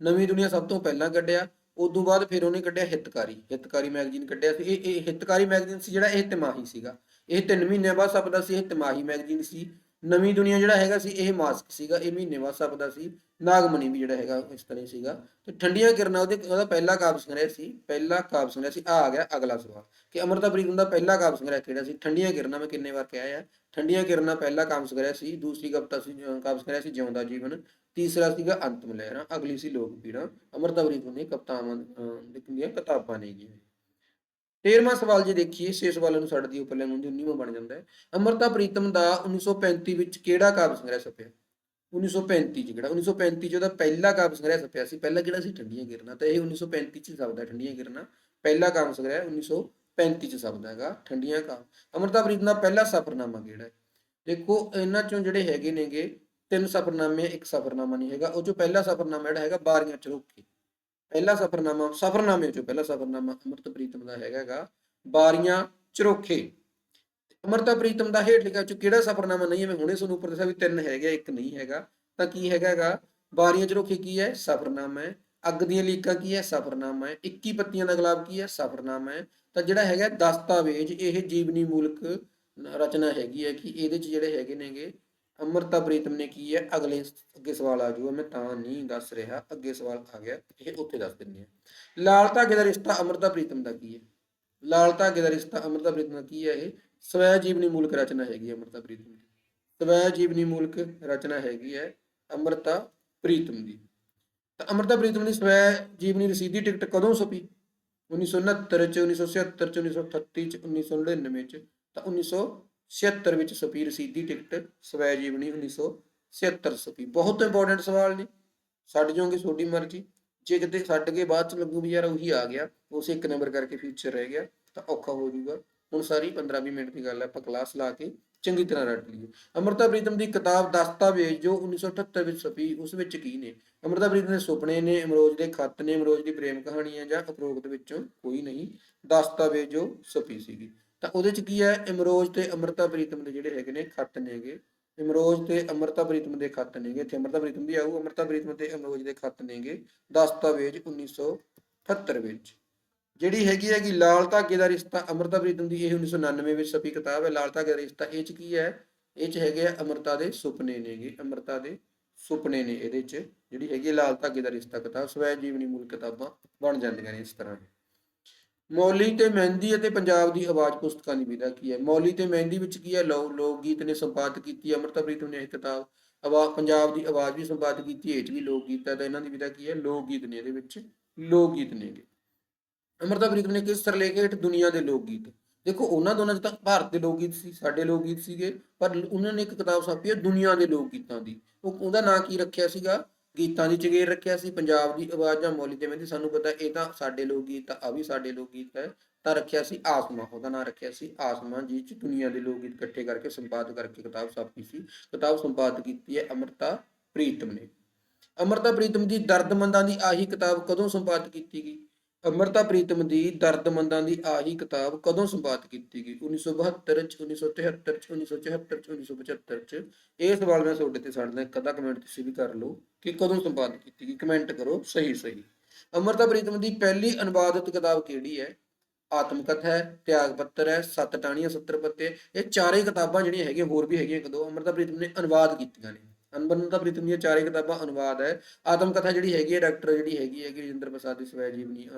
ਨਵੀਂ ਦੁਨੀਆ ਸਭ ਤੋਂ ਪਹਿਲਾਂ ਕੱਢਿਆ ਉਸ ਤੋਂ ਬਾਅਦ ਫਿਰ ਉਹਨੇ ਕੱਢਿਆ ਹਿਤਕਾਰੀ। ਹਿਤਕਾਰੀ ਮੈਗਜ਼ੀਨ ਕੱਢਿਆ ਸੀ। ਇਹ ਇਹ ਹਿਤਕਾਰੀ ਮੈਗਜ਼ੀਨ ਸੀ ਜਿਹੜਾ ਇਹ ਤਿਮਾਹੀ ਸੀਗਾ। ਇਹ 3 ਮਹੀਨਿਆਂ ਬਾਅਦ ਸਭ ਦਾ ਸੀ, ਇਹ ਤਿਮਾਹੀ ਮੈਗਜ਼ੀਨ ਸੀ। ਨਵੀਂ ਦੁਨੀਆ ਜਿਹੜਾ ਹੈਗਾ ਸੀ, ਇਹ ਮਾਸਕ ਸੀਗਾ, ਇਹ ਮਹੀਨੇ ਬਾਅਦ ਛਪਦਾ ਸੀ, ਨਾਗਮਣੀ ਵੀ ਜਿਹੜਾ ਹੈਗਾ ਇਸ ਤਰ੍ਹਾਂ ਸੀਗਾ। ਤੇ ਠੰਡੀਆਂ ਕਿਰਨਾਂ ਉਹਦੇ, ਉਹਦਾ ਪਹਿਲਾ ਕਾਵਿ ਸੰਗ੍ਰਹਿ ਸੀ, ਪਹਿਲਾ ਕਾਵਿ ਸੰਗ੍ਰਹਿ ਸੀ ਆ ਆ ਗਿਆ ਅਗਲਾ ਸਵਾਲ। ਕਿ ਅਮਰਤਾ ਪ੍ਰੀਤਮ ਦਾ ਪਹਿਲਾ ਕਾਵਿ ਸੰਗ੍ਰਹਿ ਕਿਹੜਾ ਸੀ? ਠੰਡੀਆਂ ਕਿਰਨਾਂ ਮੈਂ ਕਿੰਨੇ ਵਾਰ ਕਿਹਾ ਹੈ ਠੰਡੀਆਂ ਕਿਰਨਾਂ ਪਹਿਲਾ ਕਾਵਿ ਸੰਗ੍ਰਹਿ ਸੀ, ਦੂਸਰੀ ਕਵਿਤਾ ਸੀ ਕਾਵਿ ਸੰਗ੍ਰਹਿ ਸੀ ਜਿਉਂਦਾ ਜੀਵਨ, ਤੀਸਰਾ ਸੀਗਾ ਅੰਤਮ ਲਹਿਰਾਂ, ਅਗਲੀ ਸੀ ਲੋਕ ਪੀੜਾਂ। ਅਮਰਤਾ ਪ੍ਰੀਤਮ ਨੇ ਕਵਿਤਾਵਾਂ ਦੀਆਂ ਕਿਤਾਬਾਂ ਨੇ ਗੀਆਂ 13ਵਾਂ ਸਵਾਲ ਜੇ ਦੇਖੀਏ, ਛੇ ਸਵਾਲਾਂ ਨੂੰ ਛੱਡਦੀ ਉੱਪਰਲੇ ਨੂੰ 19ਵਾਂ ਬਣ ਜਾਂਦਾ ਹੈ। ਅਮਰਤਾ ਪ੍ਰੀਤਮ ਦਾ 1935 ਵਿੱਚ ਕਿਹੜਾ ਕਾਵਿ ਸੰਗ੍ਰਹਿ ਛਪਿਆ? 1935 ਚ ਜਿਹੜਾ 1935 ਚ ਉਹਦਾ ਪਹਿਲਾ ਕਾਵਿ ਸੰਗ੍ਰਹਿ ਛਪਿਆ ਸੀ। ਪਹਿਲਾ ਕਿਹੜਾ ਸੀ? ਠੰਡੀਆਂ ਕਿਰਨਾਂ। ਤਾਂ ਇਹ 1935 ਚ ਛਪਦਾ ਠੰਡੀਆਂ ਕਿਰਨਾਂ। ਪਹਿਲਾ ਕਾਵਿ ਸੰਗ੍ਰਹਿ 1935 ਚ ਛਪਦਾ ਹੈਗਾ, ਠੰਡੀਆਂ ਕਾਵਿ। ਅਮਰਤਾ ਪ੍ਰੀਤਮ ਦਾ ਪਹਿਲਾ ਸਫ਼ਰਨਾਮਾ ਕਿਹੜਾ ਹੈ? ਦੇਖੋ, ਇਹਨਾਂ ਚੋਂ ਜਿਹੜੇ ਹੈਗੇ ਨੇਗੇ, ਤਿੰਨ ਸਫ਼ਰਨਾਮੇ ਇੱਕ ਸਫ਼ਰਨਾਮਾ ਨਹੀਂ ਹੈਗਾ। ਉਹ ਚੋਂ ਪਹਿਲਾ ਸਫ਼ਰਨਾਮਾ ਜਿਹੜਾ ਹੈਗਾ, ਬਾਰੀਆਂ ਚਰੋਕੇ। ਪਹਿਲਾ ਸਫ਼ਰਨਾਮਾ ਸਫ਼ਰਨਾਮੇ ਚੋਂ ਪਹਿਲਾ ਸਫ਼ਰਨਾਮਾ ਅਮਰਤ ਪ੍ਰੀਤਮ ਦਾ ਹੈਗਾਗਾ ਬਾਰੀਆਂ ਚਰੋਖੇ। ਅਮਰਤਾ ਪ੍ਰੀਤਮ ਦਾ ਹੇਠ ਲਿਖਿਆ ਚੋਂ ਕਿਹੜਾ ਸਫ਼ਰਨਾਮਾ ਨਹੀਂ ਹੈ? ਮੈਂ ਹੁਣੇ ਤੁਹਾਨੂੰ ਉੱਪਰ ਦੱਸਿਆ ਵੀ ਤਿੰਨ ਹੈਗੇ ਆ, ਇੱਕ ਨਹੀਂ ਹੈਗਾ। ਤਾਂ ਕੀ ਹੈਗਾਗਾ ਬਾਰੀਆਂ ਚਰੋਖੇ ਕੀ ਹੈ? ਸਫ਼ਰਨਾਮਾ ਹੈ। ਅੱਗ ਦੀਆਂ ਲੀਕਾਂ ਕੀ ਹੈ? ਸਫ਼ਰਨਾਮਾ ਹੈ। 21 ਪੱਤੀਆਂ ਦਾ ਗੁਲਾਬ ਕੀ ਹੈ? ਸਫ਼ਰਨਾਮਾ ਹੈ। ਤਾਂ ਜਿਹੜਾ ਹੈਗਾ ਦਸਤਾਵੇਜ਼ ਇਹ ਜੀਵਨੀ ਮੂਲਕ ਰਚਨਾ ਹੈਗੀ ਹੈ ਕਿ ਇਹਦੇ ਚ ਜਿਹੜੇ ਹੈਗੇ ਨੇਗੇ ਅਮਰਤਾ ਪ੍ਰੀਤਮ ਨੇ ਕੀ ਹੈ? ਅਗਲੇ ਅੱਗੇ ਸਵਾਲ ਆ ਜਾਊਗਾ, ਮੈਂ ਤਾਂ ਨਹੀਂ ਦੱਸ ਰਿਹਾ। ਅੱਗੇ ਸਵਾਲ ਆ ਗਿਆ, ਇਹ ਉੱਥੇ ਦੱਸ ਦਿੰਦੇ ਆ। ਲਾਲ ਧਾਗੇ ਦਾ ਰਿਸ਼ਤਾ ਅਮਰਤਾ ਪ੍ਰੀਤਮ ਦਾ ਕੀ ਹੈ? ਲਾਲ ਧਾਗੇ ਦਾ ਰਿਸ਼ਤਾ ਅਮਰਤਾ ਪ੍ਰੀਤਮ ਦਾ ਕੀ ਹੈ? ਇਹ ਸਵੈ ਜੀਵਨੀ ਮੂਲਕ ਰਚਨਾ ਹੈਗੀ ਹੈ ਅਮਰਤਾ ਪ੍ਰੀਤਮ ਦੀ। ਸਵੈ ਜੀਵਨੀ ਮੂਲਕ ਰਚਨਾ ਹੈਗੀ ਹੈ ਅਮਰਤਾ ਪ੍ਰੀਤਮ ਦੀ। ਤਾਂ ਅਮਰਤਾ ਪ੍ਰੀਤਮ ਨੇ ਸਵੈ ਜੀਵਨੀ ਰਸੀਦੀ ਟਿਕਟ ਕਦੋਂ ਛਪੀ? 1969 ਚ 1976 ਚ 1938 ਚ 1999 ਚ। ਤਾਂ 1976 ਵਿੱਚ ਛਪੀ ਰਸੀਦੀ ਟਿਕਟ, ਸਵੈ ਜੀਵਨੀ 1976 ਛਪੀ ਬਹੁਤ ਇੰਪੋਰਟੈਂਟ ਸਵਾਲ ਨੇ। ਛੱਡ ਜਾਓਗੇ ਤੁਹਾਡੀ ਮਰਜ਼ੀ। ਜੇ ਕਿਤੇ ਛੱਡ ਕੇ ਬਾਅਦ ਚ ਲੱਗੂ ਵੀ ਯਾਰ ਉਹੀ ਆ ਗਿਆ, ਉਸ ਇੱਕ ਨੰਬਰ ਕਰਕੇ ਫਿਊਚਰ ਰਹਿ ਗਿਆ, ਤਾਂ ਔਖਾ ਹੋ ਜਾਊਗਾ। ਹੁਣ ਸਾਰੀ 15-20 ਮਿੰਟ ਦੀ ਗੱਲ ਹੈ, ਆਪਾਂ ਕਲਾਸ ਲਾ ਕੇ ਚੰਗੀ ਤਰ੍ਹਾਂ ਰੱਟ ਲਈਏ। ਅਮਰਤਾ ਪ੍ਰੀਤਮ ਦੀ ਕਿਤਾਬ ਦਸਤਾਵੇਜ਼ ਜੋ 1978 ਵਿੱਚ ਛਪੀ ਉਸ ਵਿੱਚ ਕੀ ਨੇ? ਅਮਰਤਾ ਪ੍ਰੀਤਮ ਦੇ ਸੁਪਨੇ ਨੇ, ਅਮਰੋਜ ਦੇ ਖੱਤ ਨੇ, ਅਮਰੋਜ ਦੀ ਪ੍ਰੇਮ ਕਹਾਣੀ ਹੈ ਜਾਂ ਉਪਰੋਕਤ ਵਿੱਚੋਂ ਕੋਈ ਨਹੀਂ, ਦਸਤਾਵੇਜ਼ ਜੋ ਛਪੀ ਸੀਗੀ। ਤਾਂ ਉਹਦੇ ਚ ਕੀ ਹੈ? ਇਮਰੋਜ਼ ਤੇ ਅਮਰਤਾ ਪ੍ਰੀਤਮ ਦੇ ਜਿਹੜੇ ਹੈਗੇ ਨੇ ਖੱਤ ਨੇਗੇ। ਇਮਰੋਜ਼ ਤੇ ਅਮਰਤਾ ਪ੍ਰੀਤਮ ਦੇ ਖੱਤ ਨੇਗੇ। ਇੱਥੇ ਅਮਰਤਾ ਪ੍ਰੀਤਮ ਦੀ ਆਊ, ਅਮਰਤਾ ਪ੍ਰੀਤਮ ਤੇ ਇਮਰੋਜ਼ ਦੇ ਖੱਤ ਨੇਗੇ। ਦਸਤਾਵੇਜ਼ 1978 ਵਿੱਚ। ਜਿਹੜੀ ਹੈਗੀ ਹੈਗੀ ਲਾਲ ਧਾਗੇ ਦਾ ਰਿਸ਼ਤਾ ਅਮਰਤਾ ਪ੍ਰੀਤਮ ਦੀ, ਇਹ 1999 ਵਿੱਚ ਛਪੀ ਕਿਤਾਬ ਹੈ। ਲਾਲ ਧਾਗੇ ਦਾ ਰਿਸ਼ਤਾ ਇਹ ਚ ਕੀ ਹੈ? ਇਹ ਚ ਹੈਗੇ ਆ ਅਮਰਤਾ ਦੇ ਸੁਪਨੇ ਨੇਗੇ। ਅਮਰਤਾ ਦੇ ਸੁਪਨੇ ਨੇ ਇਹਦੇ ਚ। ਜਿਹੜੀ ਹੈਗੀ ਹੈ ਲਾਲ ਧਾਗੇ ਦਾ ਰਿਸ਼ਤਾ ਕਿਤਾਬ, ਸਵੈ ਜੀਵਨੀ ਮੂਲ ਕਿਤਾਬਾਂ ਬਣ ਜਾਂਦੀਆਂ ਨੇ ਇਸ ਤਰ੍ਹਾਂ ਮੌਲੀ ਤੇ ਮਹਿੰਦੀ ਅਤੇ ਪੰਜਾਬ ਦੀ ਆਵਾਜ਼ ਪੁਸਤਕਾਂ ਦੀ ਵਿਧਾ ਕੀ ਹੈ? ਮੌਲੀ ਤੇ ਮਹਿੰਦੀ ਵਿੱਚ ਕੀ ਹੈ? ਲੋ ਲੋਕ ਗੀਤ ਨੇ ਸੰਪਾਦਿਤ ਕੀਤੀ ਹੈ ਅਮਰਤਾ ਪ੍ਰੀਤਮ ਨੇ ਇਹ ਕਿਤਾਬ ਆਵਾਜ਼ ਪੰਜਾਬ ਦੀ ਆਵਾਜ਼ ਵੀ ਸੰਪਾਦਿਤ ਕੀਤੀ ਹੈ ਇਹ 'ਚ ਵੀ ਲੋਕ ਗੀਤ ਹੈ, ਤਾਂ ਇਹਨਾਂ ਦੀ ਵਿਧਾ ਕੀ ਹੈ? ਲੋਕ ਗੀਤ ਨੇ ਇਹਦੇ ਵਿੱਚ, ਲੋਕ ਗੀਤ ਨੇਗੇ ਅਮਰਤਾ ਪ੍ਰੀਤਮ ਨੇ ਕਿਸ ਸਰਲੇਖ ਹੇਠ ਦੁਨੀਆ ਦੇ ਲੋਕ ਗੀਤ? ਦੇਖੋ, ਉਹਨਾਂ ਦੋਨਾਂ 'ਚ ਤਾਂ ਭਾਰਤ ਦੇ ਲੋਕ ਗੀਤ ਸੀ, ਸਾਡੇ ਲੋਕ ਗੀਤ ਸੀਗੇ, ਪਰ ਉਹਨਾਂ ਨੇ ਇੱਕ ਕਿਤਾਬ ਛਾਪੀ ਹੈ ਦੁਨੀਆ ਦੇ ਲੋਕ ਗੀਤਾਂ ਦੀ। ਉਹ, ਉਹਦਾ ਨਾਂ ਕੀ ਰੱਖਿਆ ਸੀਗਾ? ਗੀਤਾਂ ਦੀ ਚਗੇਰ ਰੱਖਿਆ ਸੀ, ਪੰਜਾਬ ਦੀ ਆਵਾਜ਼ ਜਾਂ ਮੌਲੀ ਤੇ ਮਹਿੰਦੀ ਸਾਨੂੰ ਪਤਾ, ਇਹ ਤਾਂ ਸਾਡੇ ਲੋਕ ਗੀਤ ਆ ਵੀ ਸਾਡੇ ਲੋਕ ਗੀਤ ਹੈ, ਤਾਂ ਰੱਖਿਆ ਸੀ ਆਸਮਾ, ਉਹਦਾ ਨਾਂ ਰੱਖਿਆ ਸੀ ਆਸਮਾ ਜਿਸ ਚ ਦੁਨੀਆ ਦੇ ਲੋਕ ਗੀਤ ਇਕੱਠੇ ਕਰਕੇ ਸੰਪਾਦਿਤ ਕਰਕੇ ਕਿਤਾਬ ਛਾਪੀ ਸੀ, ਕਿਤਾਬ ਸੰਪਾਦਿਤ ਕੀਤੀ ਹੈ ਅਮਰਤਾ ਪ੍ਰੀਤਮ ਨੇ। ਅਮਰਤਾ ਪ੍ਰੀਤਮ ਦੀ ਦਰਦਮੰਦਾਂ ਦੀ ਆਹੀ ਕਿਤਾਬ ਕਦੋਂ ਸੰਪਾਦਿਤ ਕੀਤੀ ਗਈ? ਅਮਰਤਾ ਪ੍ਰੀਤਮ ਦੀ ਦਰਦਮੰਦਾਂ ਦੀ ਆਹੀ ਕਿਤਾਬ ਕਦੋਂ ਸੰਪਾਦਿਤ ਕੀਤੀ ਗਈ? 1972 ਚ 1973 ਚ 1974 ਚ 1975 ਚ? ਇਹ ਸਵਾਲ ਮੈਂ ਤੁਹਾਡੇ ਤੇ ਛੱਡਦਾ ਇੱਕ ਅੱਧਾ ਕਮੈਂਟ ਤੁਸੀਂ ਵੀ ਕਰ ਲਓ ਕਿ ਕਦੋਂ ਸੰਪਾਦਿਤ ਕੀਤੀ ਗਈ? ਕਮੈਂਟ ਕਰੋ, ਸਹੀ ਸਹੀ। ਅਮਰਤਾ ਪ੍ਰੀਤਮ ਦੀ ਪਹਿਲੀ ਅਨੁਵਾਦਿਤ ਕਿਤਾਬ ਕਿਹੜੀ ਹੈ? ਆਤਮਕਥਾ ਹੈ, ਤਿਆਗ ਪੱਤਰ ਹੈ, ਸੱਤ ਟਾਹਣੀਆਂ 70 ਪੱਤੇ। ਇਹ ਚਾਰੇ ਕਿਤਾਬਾਂ ਜਿਹੜੀਆਂ ਹੈਗੀਆਂ, ਹੋਰ ਵੀ ਹੈਗੀਆਂ ਕਦੋਂ? ਦੋ ਅਮਰਤਾ ਪ੍ਰੀਤਮ ਨੇ ਅਨੁਵਾਦ ਕੀਤੀਆਂ ਨੇ। ਅਮਰਤਾ ਪ੍ਰੀਤਮ ਦੀਆਂ ਚਾਰੇ ਕਿਤਾਬਾਂ ਅਨੁਵਾਦ ਹੈ। ਆਤਮ ਕਥਾ ਜਿਹੜੀ ਹੈਗੀ ਹੈ, ਡਾਕਟਰ ਜਿਹੜੀ ਹੈਗੀ ਹੈ ਕਿ ਰਜਿੰਦਰ ਪ੍ਰਸਾਦ ਦੀ ਸਵੈ ਜੀਵਨੀ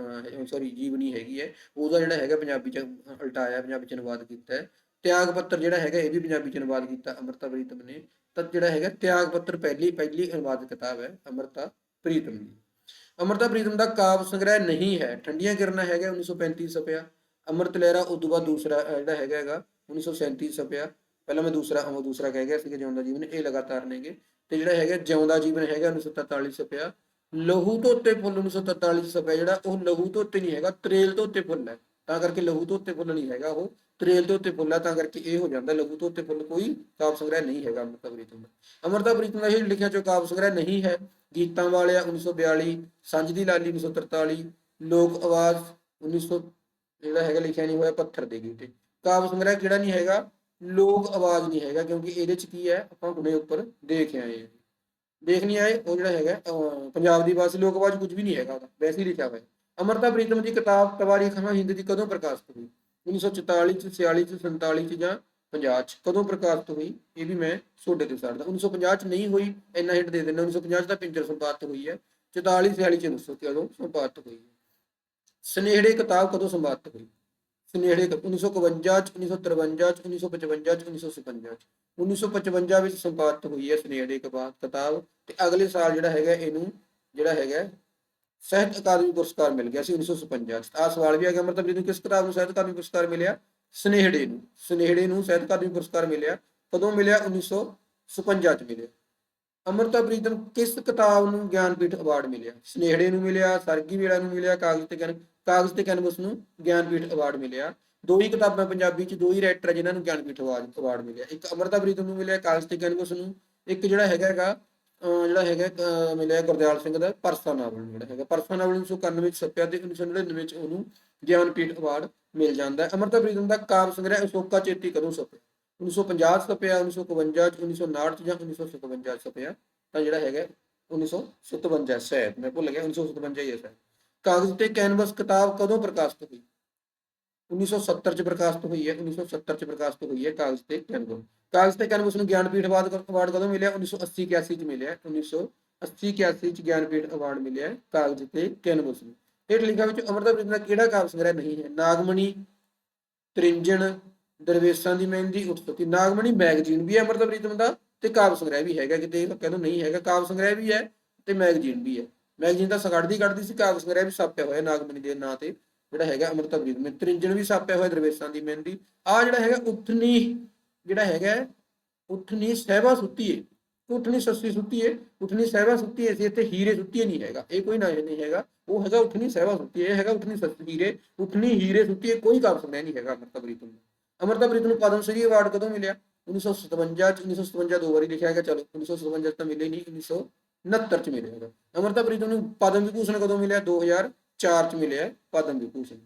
ਸੌਰੀ ਜੀਵਨੀ ਹੈਗੀ ਹੈ। ਉਹਦਾ ਜਿਹੜਾ ਹੈਗਾ ਪੰਜਾਬੀ ਚ ਉਲਟਾਇਆ, ਪੰਜਾਬੀ ਚ ਅਨੁਵਾਦ ਕੀਤਾ ਹੈ। ਤਿਆਗ ਪੱਤਰ ਜਿਹੜਾ ਹੈਗਾ ਇਹ ਵੀ ਪੰਜਾਬੀ ਚ ਅਨੁਵਾਦ ਕੀਤਾ ਅਮਰਤਾ ਪ੍ਰੀਤਮ ਨੇ। ਤਾਂ ਜਿਹੜਾ ਹੈਗਾ ਤਿਆਗ ਪੱਤਰ ਪਹਿਲੀ ਪਹਿਲੀ ਅਨੁਵਾਦ ਕਿਤਾਬ ਹੈ ਅਮਰਤਾ ਪ੍ਰੀਤਮ ਦੀ। ਅਮਰਤਾ ਪ੍ਰੀਤਮ ਦਾ ਕਾਵ ਸੰਗ੍ਰਹਿ ਨਹੀਂ ਹੈ। ਠੰਡੀਆਂ ਕਿਰਨਾਂ ਹੈਗਾ 1935 ਛਪਿਆ। ਅਮਰਤ ਲਹਿਰਾ ਉਦੋਂ ਬਾਅਦ ਦੂਸਰਾ ਜਿਹੜਾ ਹੈਗਾ ਹੈਗਾ 1937 ਛਪਿਆ। ਪਹਿਲਾਂ ਮੈਂ ਦੂਸਰਾ, ਉਹ ਦੂਸਰਾ ਕਹਿ ਗਿਆ ਸੀ ਕਿ ਜਿਉਂਦਾ ਜੀਵਨ ਇਹ ਲਗਾਤਾਰ ਨੇਗੇ। ਤੇ ਜਿਹੜਾ ਹੈਗਾ ਜਿਉਂਦਾ ਜੀਵਨ ਹੈਗਾ 1943 ਸਪਿਆ। ਲਹੂ ਧੋਤੇ ਫੁੱਲ 1943 ਸਪਿਆ, ਜਿਹੜਾ ਉਹ ਲਹੂ ਧੋਤੇ ਨਹੀਂ ਹੈਗਾ, ਤਰੇਲ ਧੋਤੇ ਫੁੱਲ ਹੈ। ਤਾਂ ਕਰਕੇ ਲਹੂ ਧੋਤੇ ਫੁੱਲ ਨਹੀਂ ਹੈਗਾ ਉਹ। ਤਰੇਲ ਧੋਤੇ ਫੁੱਲ ਹੈ ਤਾਂ ਕਰਕੇ ਇਹ ਹੋ ਜਾਂਦਾ ਲਹੂ ਧੋਤੇ ਫੁੱਲ ਕੋਈ ਕਾਵਿ ਸੰਗ੍ਰਹਿ ਨਹੀਂ ਹੈਗਾ ਅਮਰਤਾ ਪ੍ਰੀਤਮ ਦਾ। ਅਮਰਤਾ ਪ੍ਰੀਤਮ ਦਾ ਇਹ ਲਿਖਿਆ ਜੋ ਕਾਵ ਸੰਗ੍ਰਹਿ ਨਹੀਂ ਹੈ, ਗੀਤਾਂ ਵਾਲਿਆ 1942 ਸੰਜ ਦੀ ਲਾਲੀ 1943 ਲੋਕ ਆਵਾਜ਼ 1900 ਜਿਹੜਾ ਹੈਗਾ ਲਿਖਿਆ ਨਹੀਂ ਹੋਇਆ, ਪੱਥਰ ਦੇ ਗੀਤੇ। ਕਾਵਿ ਸੰਗ੍ਰਹਿ ਕਿਹੜਾ ਨਹੀਂ ਹੈਗਾ? ਲੋਕ ਆਵਾਜ਼ ਨਹੀਂ ਹੈਗਾ ਕਿਉਂਕਿ ਇਹਦੇ ਚ ਕੀ ਹੈ, ਆਪਾਂ ਹੁਣੇ ਉੱਪਰ ਦੇਖ ਆਏ ਹਾਂ। ਦੇਖ ਨਹੀਂ ਆਏ, ਉਹ ਜਿਹੜਾ ਹੈਗਾ ਪੰਜਾਬ ਦੀ ਵਾਸੀ ਲੋਕ ਆਵਾਜ਼ ਕੁਝ ਵੀ ਨਹੀਂ ਹੈਗਾ ਉਹਦਾ, ਵੈਸੇ ਹੀ ਲਿਖਿਆ ਹੋਇਆ ਅਮਰਤਾ ਪ੍ਰੀਤਮ ਦੀ ਕਿਤਾਬ ਤਵਾਰੀਖ ਖਾਂ ਹਿੰਦ ਦੀ ਕਦੋਂ ਪ੍ਰਕਾਸ਼ਿਤ ਹੋਈ? 1944 ਚ 46 ਚ 47 ਚ ਜਾਂ 50 ਚ? ਕਦੋਂ ਪ੍ਰਕਾਸ਼ਿਤ ਹੋਈ? ਇਹ ਵੀ ਮੈਂ ਤੁਹਾਡੇ ਤੇ ਛੱਡਦਾ 1950 ਚ ਨਹੀਂ ਹੋਈ, ਇੰਨਾ ਹਿੱਟ ਦੇ ਦਿੰਦਾ। 1950 ਚ ਤਾਂ ਪਿੰਜਰ ਸੰਪਾਦਿਤ ਹੋਈ ਹੈ। 44 46 ਚ ਦੱਸੋ ਕਦੋਂ ਸੰਪਾਦਿਤ ਹੋਈ ਹੈ। ਸਨੇਹੜੇ ਕਿਤਾਬ ਕਦੋਂ ਸੰਪਾਦਿਤ ਹੋਈ? ਸਨੇਹੜੇ ਕ- 1951 ਚ 1953 ਚ 1955 ਚ 1956 ਚ। 1955 ਵਿੱਚ ਸੰਪਾਦਿਤ ਹੋਈ ਹੈ ਸਨੇਹੜੇ ਕਿਤਾਬ ਕਿਤਾਬ ਤੇ ਅਗਲੇ ਸਾਲ ਜਿਹੜਾ ਹੈਗਾ ਇਹਨੂੰ ਜਿਹੜਾ ਹੈਗਾ ਸਾਹਿਤ ਅਕਾਦਮੀ ਪੁਰਸਕਾਰ ਮਿਲ ਗਿਆ ਸੀ 1956 ਚ। ਆ ਸਵਾਲ ਵੀ ਆ ਗਿਆ ਮਤਲਬ ਜਿਹਨੂੰ ਕਿਸ ਕਿਤਾਬ ਨੂੰ ਸਾਹਿਤ ਅਕਾਦਮੀ ਪੁਰਸਕਾਰ ਮਿਲਿਆ? ਸਨੇਹੜੇ ਨੂੰ। ਸਨੇਹੜੇ ਨੂੰ ਸਾਹਿਤ ਅਕਾਦਮੀ ਪੁਰਸਕਾਰ ਮਿਲਿਆ। ਕਦੋਂ ਮਿਲਿਆ? 1956 ਚ ਮਿਲਿਆ। ਅਮਰਤਾ ਪ੍ਰੀਤਮ ਕਿਸ ਕਿਤਾਬ ਨੂੰ ਗਿਆਨਪੀਠ ਅਵਾਰਡ ਮਿਲਿਆ? ਸਨੇਹੜੇ ਨੂੰ ਮਿਲਿਆ ਸਰਗੀ ਵੇਲਾ ਨੂੰ ਮਿਲਿਆ, ਕਾਗਜ਼ ਤੇ ਕੈਨ ਕਾਗਜ਼ ਤੇ ਕੈਨਵਸ ਨੂੰ ਗਿਆਨਪੀਠ ਅਵਾਰਡ ਮਿਲਿਆ। ਦੋ ਹੀ ਕਿਤਾਬਾਂ ਪੰਜਾਬੀ ਚ, ਦੋ ਹੀ ਰਾਈਟਰ ਆ ਜਿਨ੍ਹਾਂ ਨੂੰ ਗਿਆਨਪੀਠ ਅਵਾਰਡ ਅਵਾਰਡ ਮਿਲਿਆ। ਇੱਕ ਅਮਰਤਾ ਪ੍ਰੀਤਮ ਨੂੰ ਮਿਲਿਆ ਕਾਗਜ਼ ਤੇ ਕੈਨਵਸ ਨੂੰ, ਇੱਕ ਜਿਹੜਾ ਹੈਗਾ ਹੈਗਾ ਜਿਹੜਾ ਹੈਗਾ ਮਿਲਿਆ ਗੁਰਦਿਆਲ ਸਿੰਘ ਦਾ ਪਰਸਾ ਨਾਵਲ ਨੂੰ ਜਿਹੜਾ ਹੈਗਾ। ਪਰਸਾ ਨਾਵਲ 1991 ਵਿੱਚ ਛਪਿਆ ਤੇ 1999 ਵਿੱਚ ਉਹਨੂੰ ਗਿਆਨਪੀਠ ਅਵਾਰਡ ਮਿਲ ਜਾਂਦਾ। ਹੈ ਅਮਰਤਾ ਪ੍ਰੀਤਮ ਦਾ ਕਾਵਿ ਸੰਗ੍ਰਹਿ ਅਸ਼ੋਕਾ ਚੇਤੀ ਕਦੋਂ ਛਪਿਆ? 1950 ਚ ਛਪਿਆ 1951 ਚ 1959 ਚ ਜਾਂ 1957 ਚ ਛਪਿਆ? ਤਾਂ ਜਿਹੜਾ ਹੈਗਾ 1957 ਸ਼ਾਇਦ, ਮੈਂ ਭੁੱਲ ਗਿਆ 1957 ਹੀ ਹੈ ਸ਼ਾਇਦ। ਕਾਗਜ਼ ਤੇ ਕੈਨਵਸ ਕਿਤਾਬ ਕਦੋਂ ਪ੍ਰਕਾਸ਼ਿਤ ਹੋਈ? 1970 ਚ ਪ੍ਰਕਾਸ਼ਿਤ ਹੋਈ ਹੈ 1970 ਚ ਪ੍ਰਕਾਸ਼ਿਤ ਹੋਈ ਹੈ ਕਾਗਜ਼ ਤੇ ਕੈਨਵਸ। ਕਾਗਜ਼ ਤੇ ਕੈਨਵਸ ਨੂੰ ਗਿਆਨਪੀਠ ਅਵਾਰਡ ਅਵਾਰਡ ਕਦੋਂ ਮਿਲਿਆ? 1980 81 ਚ ਮਿਲਿਆ 1980 81 ਚ ਗਿਆਨਪੀਠ ਅਵਾਰਡ ਮਿਲਿਆ ਕਾਗਜ਼ ਤੇ ਕੈਨਵਸ ਨੂੰ। ਹੇਠ ਲਿਖਿਆ ਵਿੱਚ ਅਮਰਤਾ ਪ੍ਰੀਤਮ ਦਾ ਕਿਹੜਾ ਕਾਵਿ ਸੰਗ੍ਰਹਿ ਨਹੀਂ ਹੈ? ਨਾਗਮਣੀ, ਤ੍ਰਿੰਜਣ, ਦਰਵੇਸ਼ਾਂ ਦੀ ਮਹਿੰਦੀ ਉਤਪਤੀ ਨਾਗਮਣੀ ਮੈਗਜ਼ੀਨ ਵੀ ਹੈ ਅਮਰਤਾ ਪ੍ਰੀਤਮ ਦਾ ਤੇ ਕਾਵਿ ਸੰਗ੍ਰਹਿ ਵੀ ਹੈਗਾ, ਕਿਤੇ ਕਹਿੰਦੇ ਨਹੀਂ ਹੈਗਾ, ਕਾਵਿ ਸੰਗ੍ਰਹਿ ਵੀ ਹੈ ਤੇ ਮੈਗਜ਼ੀਨ ਵੀ ਹੈ। ਮੈਗਜ਼ੀਨ ਤਾਂ ਸਗੜਦੀ ਕੱਢਦੀ ਸੀ, ਕਾਗਜ਼ ਸੰਗ੍ਰਹਿ ਵੀ ਛਾਪਿਆ ਹੋਇਆ ਨਾਗਮਣੀ ਦੇ ਨਾਂ ਤੇ, ਜਿਹੜਾ ਹੈਗਾ ਅੰਮ੍ਰਿਤਾ ਪ੍ਰੀਤਮ ਨੇ ਤ੍ਰਿੰਜਣ ਵੀ ਛਾਪਿਆ ਹੋਇਆ ਦਰਵੇਸ਼ਾਂ ਦੀ ਮਹਿੰਦੀ। ਆ ਜਿਹੜਾ ਹੈਗਾ ਉਠਨੀ ਜਿਹੜਾ ਹੈਗਾ ਉਠਨੀ ਸਹਿਬਾ ਸੁੱਤੀਏ ਉਠਨੀ ਸੱਸੀ ਸੁੱਤੀਏ ਉਠਨੀ ਸਹਿਬਾ ਸੁੱਤੀਏ ਸੀ ਇੱਥੇ ਹੀਰੇ ਸੁੱਤੀਏ ਨਹੀਂ ਹੈਗਾ, ਇਹ ਕੋਈ ਨਾ ਨਹੀਂ ਹੈਗਾ, ਉਹ ਹੈਗਾ ਉਠਨੀ ਸਹਿਬਾ ਸੁੱਤੀਏ ਇਹ ਹੈਗਾ ਉਠਨੀ ਸੱਸੀ ਹੀਰੇ ਉਠਨੀ ਹੀਰੇ ਸੁੱਤੀਏ ਕੋਈ ਕਾਵਿ ਸੰਗ੍ਰਹਿ ਨਹੀਂ ਹੈਗਾ ਅਮਰਤਾ ਪ੍ਰੀਤਮ ਦਾ ਅਮਰਤਾ ਪ੍ਰੀਤਮ ਨੂੰ ਪਦਮ ਸ਼੍ਰੀ ਅਵਾਰਡ ਕਦੋਂ ਮਿਲਿਆ? 1957 ਚ 1957 ਦੋ ਵਾਰੀ ਲਿਖਿਆ ਗਿਆ, ਚਲੋ 1957 ਚ ਤਾਂ ਮਿਲੇ ਨਹੀਂ 1969 ਚ ਮਿਲਿਆ ਹੈਗਾ ਅਮਰਤਾ ਪ੍ਰੀਤਮ ਨੂੰ ਪਦਮ ਵਿਭੂਸ਼ਣ ਕਦੋਂ ਮਿਲਿਆ? 2004 ਚ ਮਿਲਿਆ ਪਦਮ ਵਿਭੂਸ਼ਣ।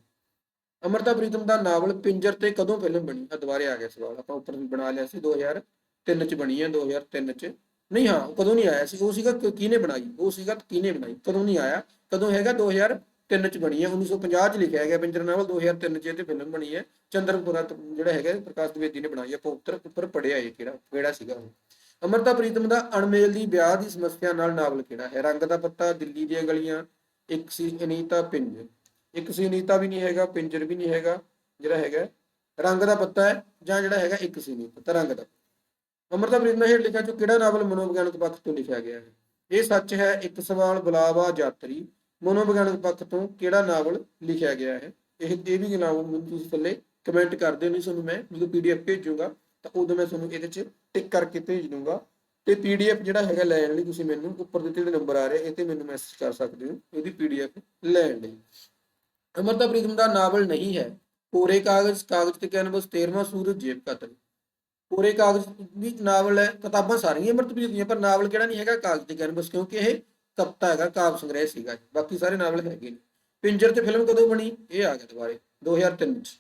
ਅਮਰਤਾ ਪ੍ਰੀਤਮ ਦਾ ਨਾਵਲ ਪਿੰਜਰ ਤੇ ਕਦੋਂ ਫਿਲਮ ਬਣੀ? ਆ ਦੁਬਾਰੇ ਆ ਗਿਆ ਸਵਾਲ, ਆਪਾਂ ਉੱਪਰ ਵੀ ਬਣਾ ਲਿਆ ਸੀ 2003 ਚ ਬਣੀ ਹੈ 2003 ਚ। ਨਹੀਂ ਹਾਂ, ਉਹ ਕਦੋਂ ਨਹੀਂ ਆਇਆ ਸੀ? ਉਹ ਸੀਗਾ ਕਿਹਨੇ ਬਣਾਈ? ਉਹ ਸੀਗਾ ਕਿਹਨੇ ਬਣਾਈ? ਕਦੋਂ ਨਹੀਂ ਆਇਆ? ਕਦੋਂ ਹੈਗਾ? 2003 ਚ ਬਣੀ ਹੈ 1950 ਚ ਲਿਖਿਆ ਗਿਆ ਪਿੰਜਰ ਨਾਵਲ 2003 ਚ ਇਹ ਤੇ ਫਿਲਮ ਬਣੀ ਹੈ ਚੰਦਰਪੁਰਾ ਜਿਹੜਾ ਹੈਗਾ, ਪ੍ਰਕਾਸ਼ ਦਵੇਦੀ ਨੇ ਬਣਾਈ ਹੈ ਆਪਾਂ ਉੱਤਰ ਉੱਪਰ ਪੜਿਆ ਇਹ ਕਿਹੜਾ ਕਿਹੜਾ ਸੀਗਾ ਉਹ। ਅਮਰਤਾ ਪ੍ਰੀਤਮ ਦਾ ਅਣਮੇਲ ਦੀ ਵਿਆਹ ਦੀ ਸਮੱਸਿਆ ਨਾਲ ਨਾਵਲ ਕਿਹੜਾ ਹੈ? ਰੰਗ ਦਾ ਪੱਤਾ, ਦਿੱਲੀ ਦੀਆਂ ਗਲੀਆਂ, ਇੱਕ ਸੀ ਅਨੀਤਾ ਪਿੰਜਰ ਇੱਕ ਸੀ ਅਨੀਤਾ ਵੀ ਨਹੀਂ ਹੈਗਾ, ਪਿੰਜਰ ਵੀ ਨਹੀਂ ਹੈਗਾ, ਜਿਹੜਾ ਹੈਗਾ ਰੰਗ ਦਾ ਪੱਤਾ ਹੈ ਜਾਂ ਜਿਹੜਾ ਹੈਗਾ ਇੱਕ ਸੀ ਨਹੀਂ ਪੱਤਾ ਰੰਗ ਦਾ ਅਮਰਤਾ ਪ੍ਰੀਤਮ ਹੇਠ ਲਿਖਿਆ ਜੋ ਕਿਹੜਾ ਨਾਵਲ ਮਨੋਵਿਗਿਆਨਕ ਪੱਖ ਤੋਂ ਲਿਖਿਆ ਗਿਆ ਹੈ? ਇਹ ਸੱਚ ਹੈ, ਇੱਕ ਸਵਾਲ ਬੁਲਾਵਾ ਯਾਤਰੀ ਮਨੋਵਿਗਿਆਨਕ ਪੱਖ ਤੋਂ ਕਿਹੜਾ ਨਾਵਲ ਲਿਖਿਆ ਗਿਆ ਹੈ? ਇਹ ਇਹ ਵੀ ਨਾਵਲ ਮੈਨੂੰ ਤੁਸੀਂ ਥੱਲੇ ਕਮੈਂਟ ਕਰ ਦਿਓ, ਨਹੀਂ ਤੁਹਾਨੂੰ ਮੈਂ ਜਦੋਂ ਪੀਡੀਐਫ ਭੇਜੂਗਾ ਤਾਂ ਉਦੋਂ ਮੈਂ ਤੁਹਾਨੂੰ ਇਹਦੇ 'ਚ ਟਿਕ ਕਰਕੇ ਭੇਜ ਦੂੰਗਾ ਤੇ ਪੀਡੀਐਫ ਜਿਹੜਾ ਹੈਗਾ ਲੈਣ ਲਈ ਤੁਸੀਂ ਮੈਨੂੰ ਉੱਪਰ ਦਿੱਤੇ ਜਿਹੜੇ ਨੰਬਰ ਆ ਰਹੇ, ਇਹ ਤੇ ਮੈਨੂੰ ਮੈਸੇਜ ਕਰ ਸਕਦੇ ਹੋ, ਇਹਦੀ ਪੀਡੀਐਫ ਲੈਣ ਲਈ। ਅਮਰਤਾ ਪ੍ਰੀਤਮ ਦਾ ਨਾਵਲ ਨਹੀਂ ਹੈ। ਕੋਰੇ ਕਾਗਜ਼ ਕਾਗਜ਼ ਤੇ ਕੈਨਵਸ 13ਵਾਂ ਸੂਰਜ, ਜੇਬ ਕਤਲ ਕੋਰੇ ਕਾਗਜ਼ ਵੀ ਨਾਵਲ ਹੈ, ਕਿਤਾਬਾਂ ਸਾਰੀਆਂ ਅਮਰਤਪ੍ਰੀਤ ਦੀਆਂ, ਪਰ ਨਾਵਲ ਕਿਹੜਾ ਨਹੀਂ ਹੈਗਾ, ਕਾਗਜ਼ ਤੇ ਕੈਨਵਸ, ਕਿਉਂਕਿ ਇਹ ਕਵਿਤਾ ਹੈਗਾ, ਕਾਵਿ ਸੰਗ੍ਰਹਿ ਸੀਗਾ। ਬਾਕੀ ਸਾਰੇ ਨਾਵਲ ਹੈਗੇ ਨੇ। ਪਿੰਜਰ ਤੇ ਫਿਲਮ ਕਦੋਂ ਬਣੀ? ਇਹ ਆ ਗਿਆ ਦੁਬਾਰੇ 2003 ਚ।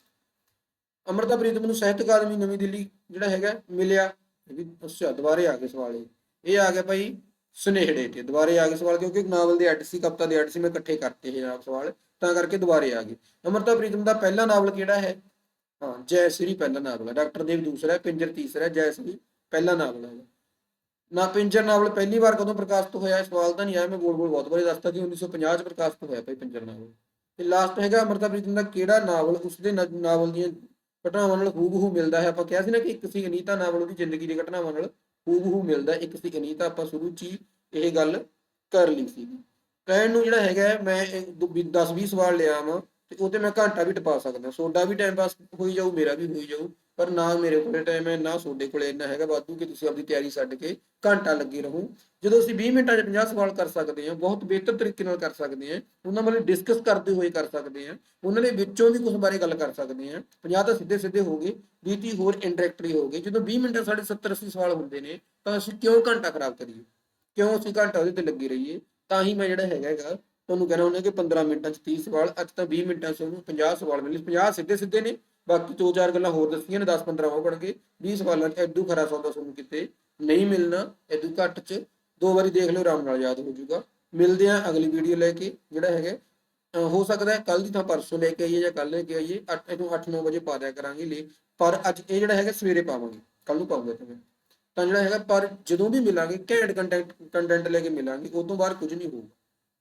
ਅਮਰਤਾ ਪ੍ਰੀਤਮ ਨੂੰ ਸਾਹਿਤ ਅਕਾਦਮੀ ਨਵੀਂ ਦਿੱਲੀ ਜਿਹੜਾ ਹੈਗਾ ਮਿਲਿਆ ਇਹ ਵੀ ਅੱਛਾ ਦੁਬਾਰੇ ਆ ਗਏ ਸਵਾਲ ਇਹ। ਆ ਗਿਆ ਭਾਈ ਸੁਨੇਹੜੇ ਤੇ, ਦੁਬਾਰੇ ਆ ਗਏ ਸਵਾਲ, ਕਿਉਂਕਿ ਨਾਵਲ ਦੇ ਐਡ ਸੀ, ਕਵਿਤਾ ਦੇ ਐਡ ਸੀ, ਮੈਂ ਇਕੱਠੇ ਕਰਤੇ ਇਹ ਆਪ ਸਵਾਲ, ਤਾਂ ਕਰਕੇ ਦੁਬਾਰੇ ਆ ਗਏ। ਅਮਰਤਾ ਪ੍ਰੀਤਮ ਦਾ ਪਹਿਲਾ ਨਾਵਲ ਕਿਹੜਾ ਹੈ? ਹਾਂ, ਜੈ ਸ੍ਰੀ ਪਹਿਲਾ ਨਾਵਲ ਹੈ। ਡਾਕਟਰ ਦੇਵ ਦੂਸਰਾ ਹੈ, ਪਿੰਜਰ ਤੀਸਰਾ ਹੈ, ਜੈ ਸ੍ਰੀ ਪਹਿਲਾ ਨਾਵਲ ਹੈ। ਨਾ ਪਿੰਜਰ ਨਾਵਲ ਪਹਿਲੀ ਵਾਰ ਕਦੋਂ ਪ੍ਰਕਾਸ਼ਿਤ ਹੋਇਆ ਸਵਾਲ ਤਾਂ ਨਹੀਂ ਆਇਆ, ਮੈਂ ਗੋਲ ਗੋਲ ਬਹੁਤ ਵਾਰੀ ਦੱਸਤਾ ਕਿ 1950 ਚ ਪ੍ਰਕਾਸ਼ਿਤ ਹੋਇਆ ਭਾਈ ਪਿੰਜਰ ਨਾਵਲ। ਤੇ ਲਾਸਟ ਹੈਗਾ ਅਮਰਤਾ ਪ੍ਰੀਤਮ ਦਾ ਕਿਹੜਾ ਨਾਵਲ, ਉਸਦੇ ਨ- ਨਾਵਲ ਦੀਆਂ ਘਟਨਾਵਾਂ ਨਾਲ ਹੂਬਹੂ ਮਿਲਦਾ ਹੈ। ਆਪਾਂ ਕਿਹਾ ਸੀ ਨਾ ਕਿ ਇੱਕ ਸੀ ਅਨੀਤਾ ਨਾਵਲ ਉਹਦੀ ਜ਼ਿੰਦਗੀ ਦੀ ਘਟਨਾਵਾਂ ਨਾਲ ਹੂਬਹੂ ਮਿਲਦਾ ਹੈ, ਇੱਕ ਸੀ ਅਨੀਤਾ ਆਪਾਂ ਸ਼ੁਰੂ ਚ ਹੀ ਇਹ ਗੱਲ ਕਰ ਲਈ ਸੀ ਕਹਿਣ ਨੂੰ ਜਿਹੜਾ ਹੈਗਾ ਮੈਂ 10 20 ਸਵਾਲ ਲਿਆ ਵਾਂ ਤੇ ਉਹ ਤੇ ਮੈਂ ਘੰਟਾ ਵੀ ਟਪਾ ਸਕਦਾ। ਤੁਹਾਡਾ ਵੀ ਟਾਈਮ ਪਾਸ ਹੋਈ ਜਾਊ ਮੇਰਾ ਵੀ ਹੋਈ ਜਾਊ। ਪਰ ਨਾ ਮੇਰੇ ਕੋਲੇ ਟਾਈਮ ਹੈ, ਨਾ ਤੁਹਾਡੇ ਕੋਲੇ ਇੰਨਾ ਹੈਗਾ ਵਾਧੂ ਕਿ ਤੁਸੀਂ ਆਪਣੀ ਤਿਆਰੀ ਛੱਡ ਕੇ ਘੰਟਾ ਲੱਗੇ ਰਹੋ। ਜਦੋਂ ਅਸੀਂ 20 ਮਿੰਟਾਂ 'ਚ 50 ਸਵਾਲ ਕਰ ਸਕਦੇ ਹਾਂ, ਬਹੁਤ ਬਿਹਤਰ ਤਰੀਕੇ ਨਾਲ ਕਰ ਸਕਦੇ ਹਾਂ, ਉਹਨਾਂ ਬਾਰੇ ਡਿਸਕਸ ਕਰਦੇ ਹੋਏ ਕਰ ਸਕਦੇ ਹਾਂ, ਉਹਨਾਂ ਦੇ ਵਿੱਚੋਂ ਵੀ ਕੁਝ ਬਾਰੇ ਗੱਲ ਕਰ ਸਕਦੇ ਹਾਂ। 50 ਤਾਂ ਸਿੱਧੇ ਸਿੱਧੇ ਹੋ ਗਏ 20 ਤੀਹ ਹੋਰ ਇਨਡਾਇਰੈਕਟਲੀ ਹੋ ਗਏ। ਜਦੋਂ 20 ਮਿੰਟਾਂ ਸਾਡੇ 70 80 ਸਵਾਲ ਹੁੰਦੇ ਨੇ, ਤਾਂ ਅਸੀਂ ਕਿਉਂ ਘੰਟਾ ਖਰਾਬ ਕਰੀਏ? ਕਿਉਂ ਅਸੀਂ ਘੰਟਾ ਉਹਦੇ ਤੇ ਲੱਗੇ ਰਹੀਏ? ਤਾਂ ਹੀ ਮੈਂ ਜਿਹੜਾ ਹੈਗਾ ਹੈਗਾ, ਤੁਹਾਨੂੰ ਕਹਿਣਾ ਹੁੰਦਾ ਕਿ 15 ਮਿੰਟਾਂ 'ਚ 30 ਸਵਾਲ, ਅੱਜ ਤਾਂ 20 ਮਿੰਟਾਂ 'ਚ ਉਹਨੂੰ 50 ਸਵਾਲ ਮਿਲੇ। 50 ਸਿੱਧੇ ਸਿੱਧੇ ਨੇ ਬਾਕੀ ਦੋ ਚਾਰ ਗੱਲਾਂ ਹੋਰ ਦੱਸੀਆਂ ਨੇ 10 15 ਹੋ ਪੜ ਗਏ 20 ਸਵਾਲਾਂ 'ਚ ਐਦੂ ਖਰਾ ਸੌਦਾ ਤੁਹਾਨੂੰ ਕਿਤੇ। ਨਹੀਂ ਮਿਲਣਾ ਐਦੂ ਘੱਟ 'ਚ। ਦੋ ਵਾਰੀ ਦੇਖ ਲਿਓ, ਆਰਾਮ ਨਾਲ ਯਾਦ ਹੋ ਜਾਊਗਾ। ਮਿਲਦੇ ਆ ਅਗਲੀ ਵੀਡੀਓ ਲੈ ਕੇ, ਜਿਹੜਾ ਹੈਗਾ। ਹੋ ਸਕਦਾ ਹੈ ਕੱਲ ਦੀ ਥਾਂ ਪਰਸੋਂ ਲੈ ਕੇ ਆਈਏ ਜਾਂ ਕੱਲ ਲੈ ਕੇ ਆਈਏ। 8 ਇਹਨੂੰ 8-9 ਵਜੇ ਪਾ ਦਿਆ ਕਰਾਂਗੇ ਲਈ ਪਰ ਅੱਜ ਇਹ ਜਿਹੜਾ ਹੈਗਾ, ਸਵੇਰੇ ਪਾਵਾਂਗੇ। ਕੱਲ ਨੂੰ ਪਾਉਂਗੇ ਤੇ ਤਾਂ ਜਿਹੜਾ ਹੈਗਾ, ਪਰ ਜਦੋਂ ਵੀ ਮਿਲਾਂਗੇ, ਘੈਂਟ ਕੰਟੈਂਟ ਕੰਟੈਂਟ ਲੈ ਕੇ ਮਿਲਾਂਗੇ ਉਸ ਤੋਂ ਬਾਅਦ ਕੁਝ ਨਹੀਂ ਹੋਊਗਾ।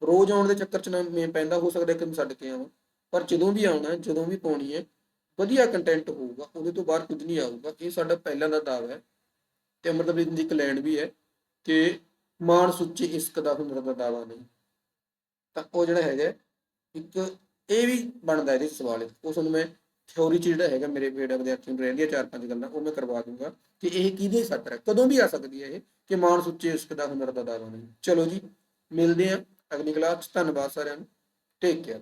ਰੋਜ਼ ਆਉਣ ਦੇ ਚੱਕਰ 'ਚ ਨਾ ਮੈਂ ਪੈਂਦਾ, ਹੋ ਸਕਦਾ ਕਿ ਮੈਂ ਛੱਡ ਕੇ ਆਵਾਂ। ਪਰ ਜਦੋਂ ਵੀ ਆਉਣਾ, ਜਦੋਂ ਵੀ ਪਾਉਣੀ ਹੈ ਵਧੀਆ ਕੰਟੈਂਟ ਹੋਊਗਾ, ਉਹਦੇ ਤੋਂ ਬਾਹਰ ਕੁਝ ਨਹੀਂ ਆਊਗਾ। ਇਹ ਸਾਡਾ ਪਹਿਲਾਂ ਦਾ ਦਾਅਵਾ ਹੈ ਤੇ ਅਮਰਤਪ੍ਰੀਤ ਦੀ ਇੱਕ ਲੈਂਡ ਵੀ ਹੈ ਕਿ ਮਾਨ ਸੁੱਚੇ ਇਸ਼ਕ ਦਾ ਹੁਨਰ ਦਾ ਦਾਵਾ ਨਹੀਂ। ਤਾਂ ਉਹ ਜਿਹੜਾ ਹੈਗਾ, ਇੱਕ ਇਹ ਵੀ ਬਣਦਾ ਇਹਦੇ ਸਵਾਲ ਉਹ ਤੁਹਾਨੂੰ ਮੈਂ ਥਿਉਰੀ 'ਚ ਜਿਹੜਾ ਹੈਗਾ, ਮੇਰੇ ਬੇੜਾ ਵਿਦਿਆਰਥੀਆਂ ਨੂੰ ਰਹਿੰਦੀਆਂ ਚਾਰ ਪੰਜ ਗੱਲਾਂ, ਉਹ ਮੈਂ ਕਰਵਾ ਦੂੰਗਾ ਕਿ ਇਹ ਕਿਹਦੇ ਸੱਤਰ ਹੈ ਕਦੋਂ ਵੀ ਆ ਸਕਦੀ ਹੈ ਇਹ ਕਿ ਮਾਨ ਸੁੱਚੇ ਇਸ਼ਕ ਦਾ ਹੁਨਰ ਦਾ ਦਾਵਾ ਨਹੀਂ। ਚਲੋ ਜੀ, ਮਿਲਦੇ ਹਾਂ ਅਗਲੀ ਕਲਾਸ ਧੰਨਵਾਦ ਸਾਰਿਆਂ ਨੂੰ। Take care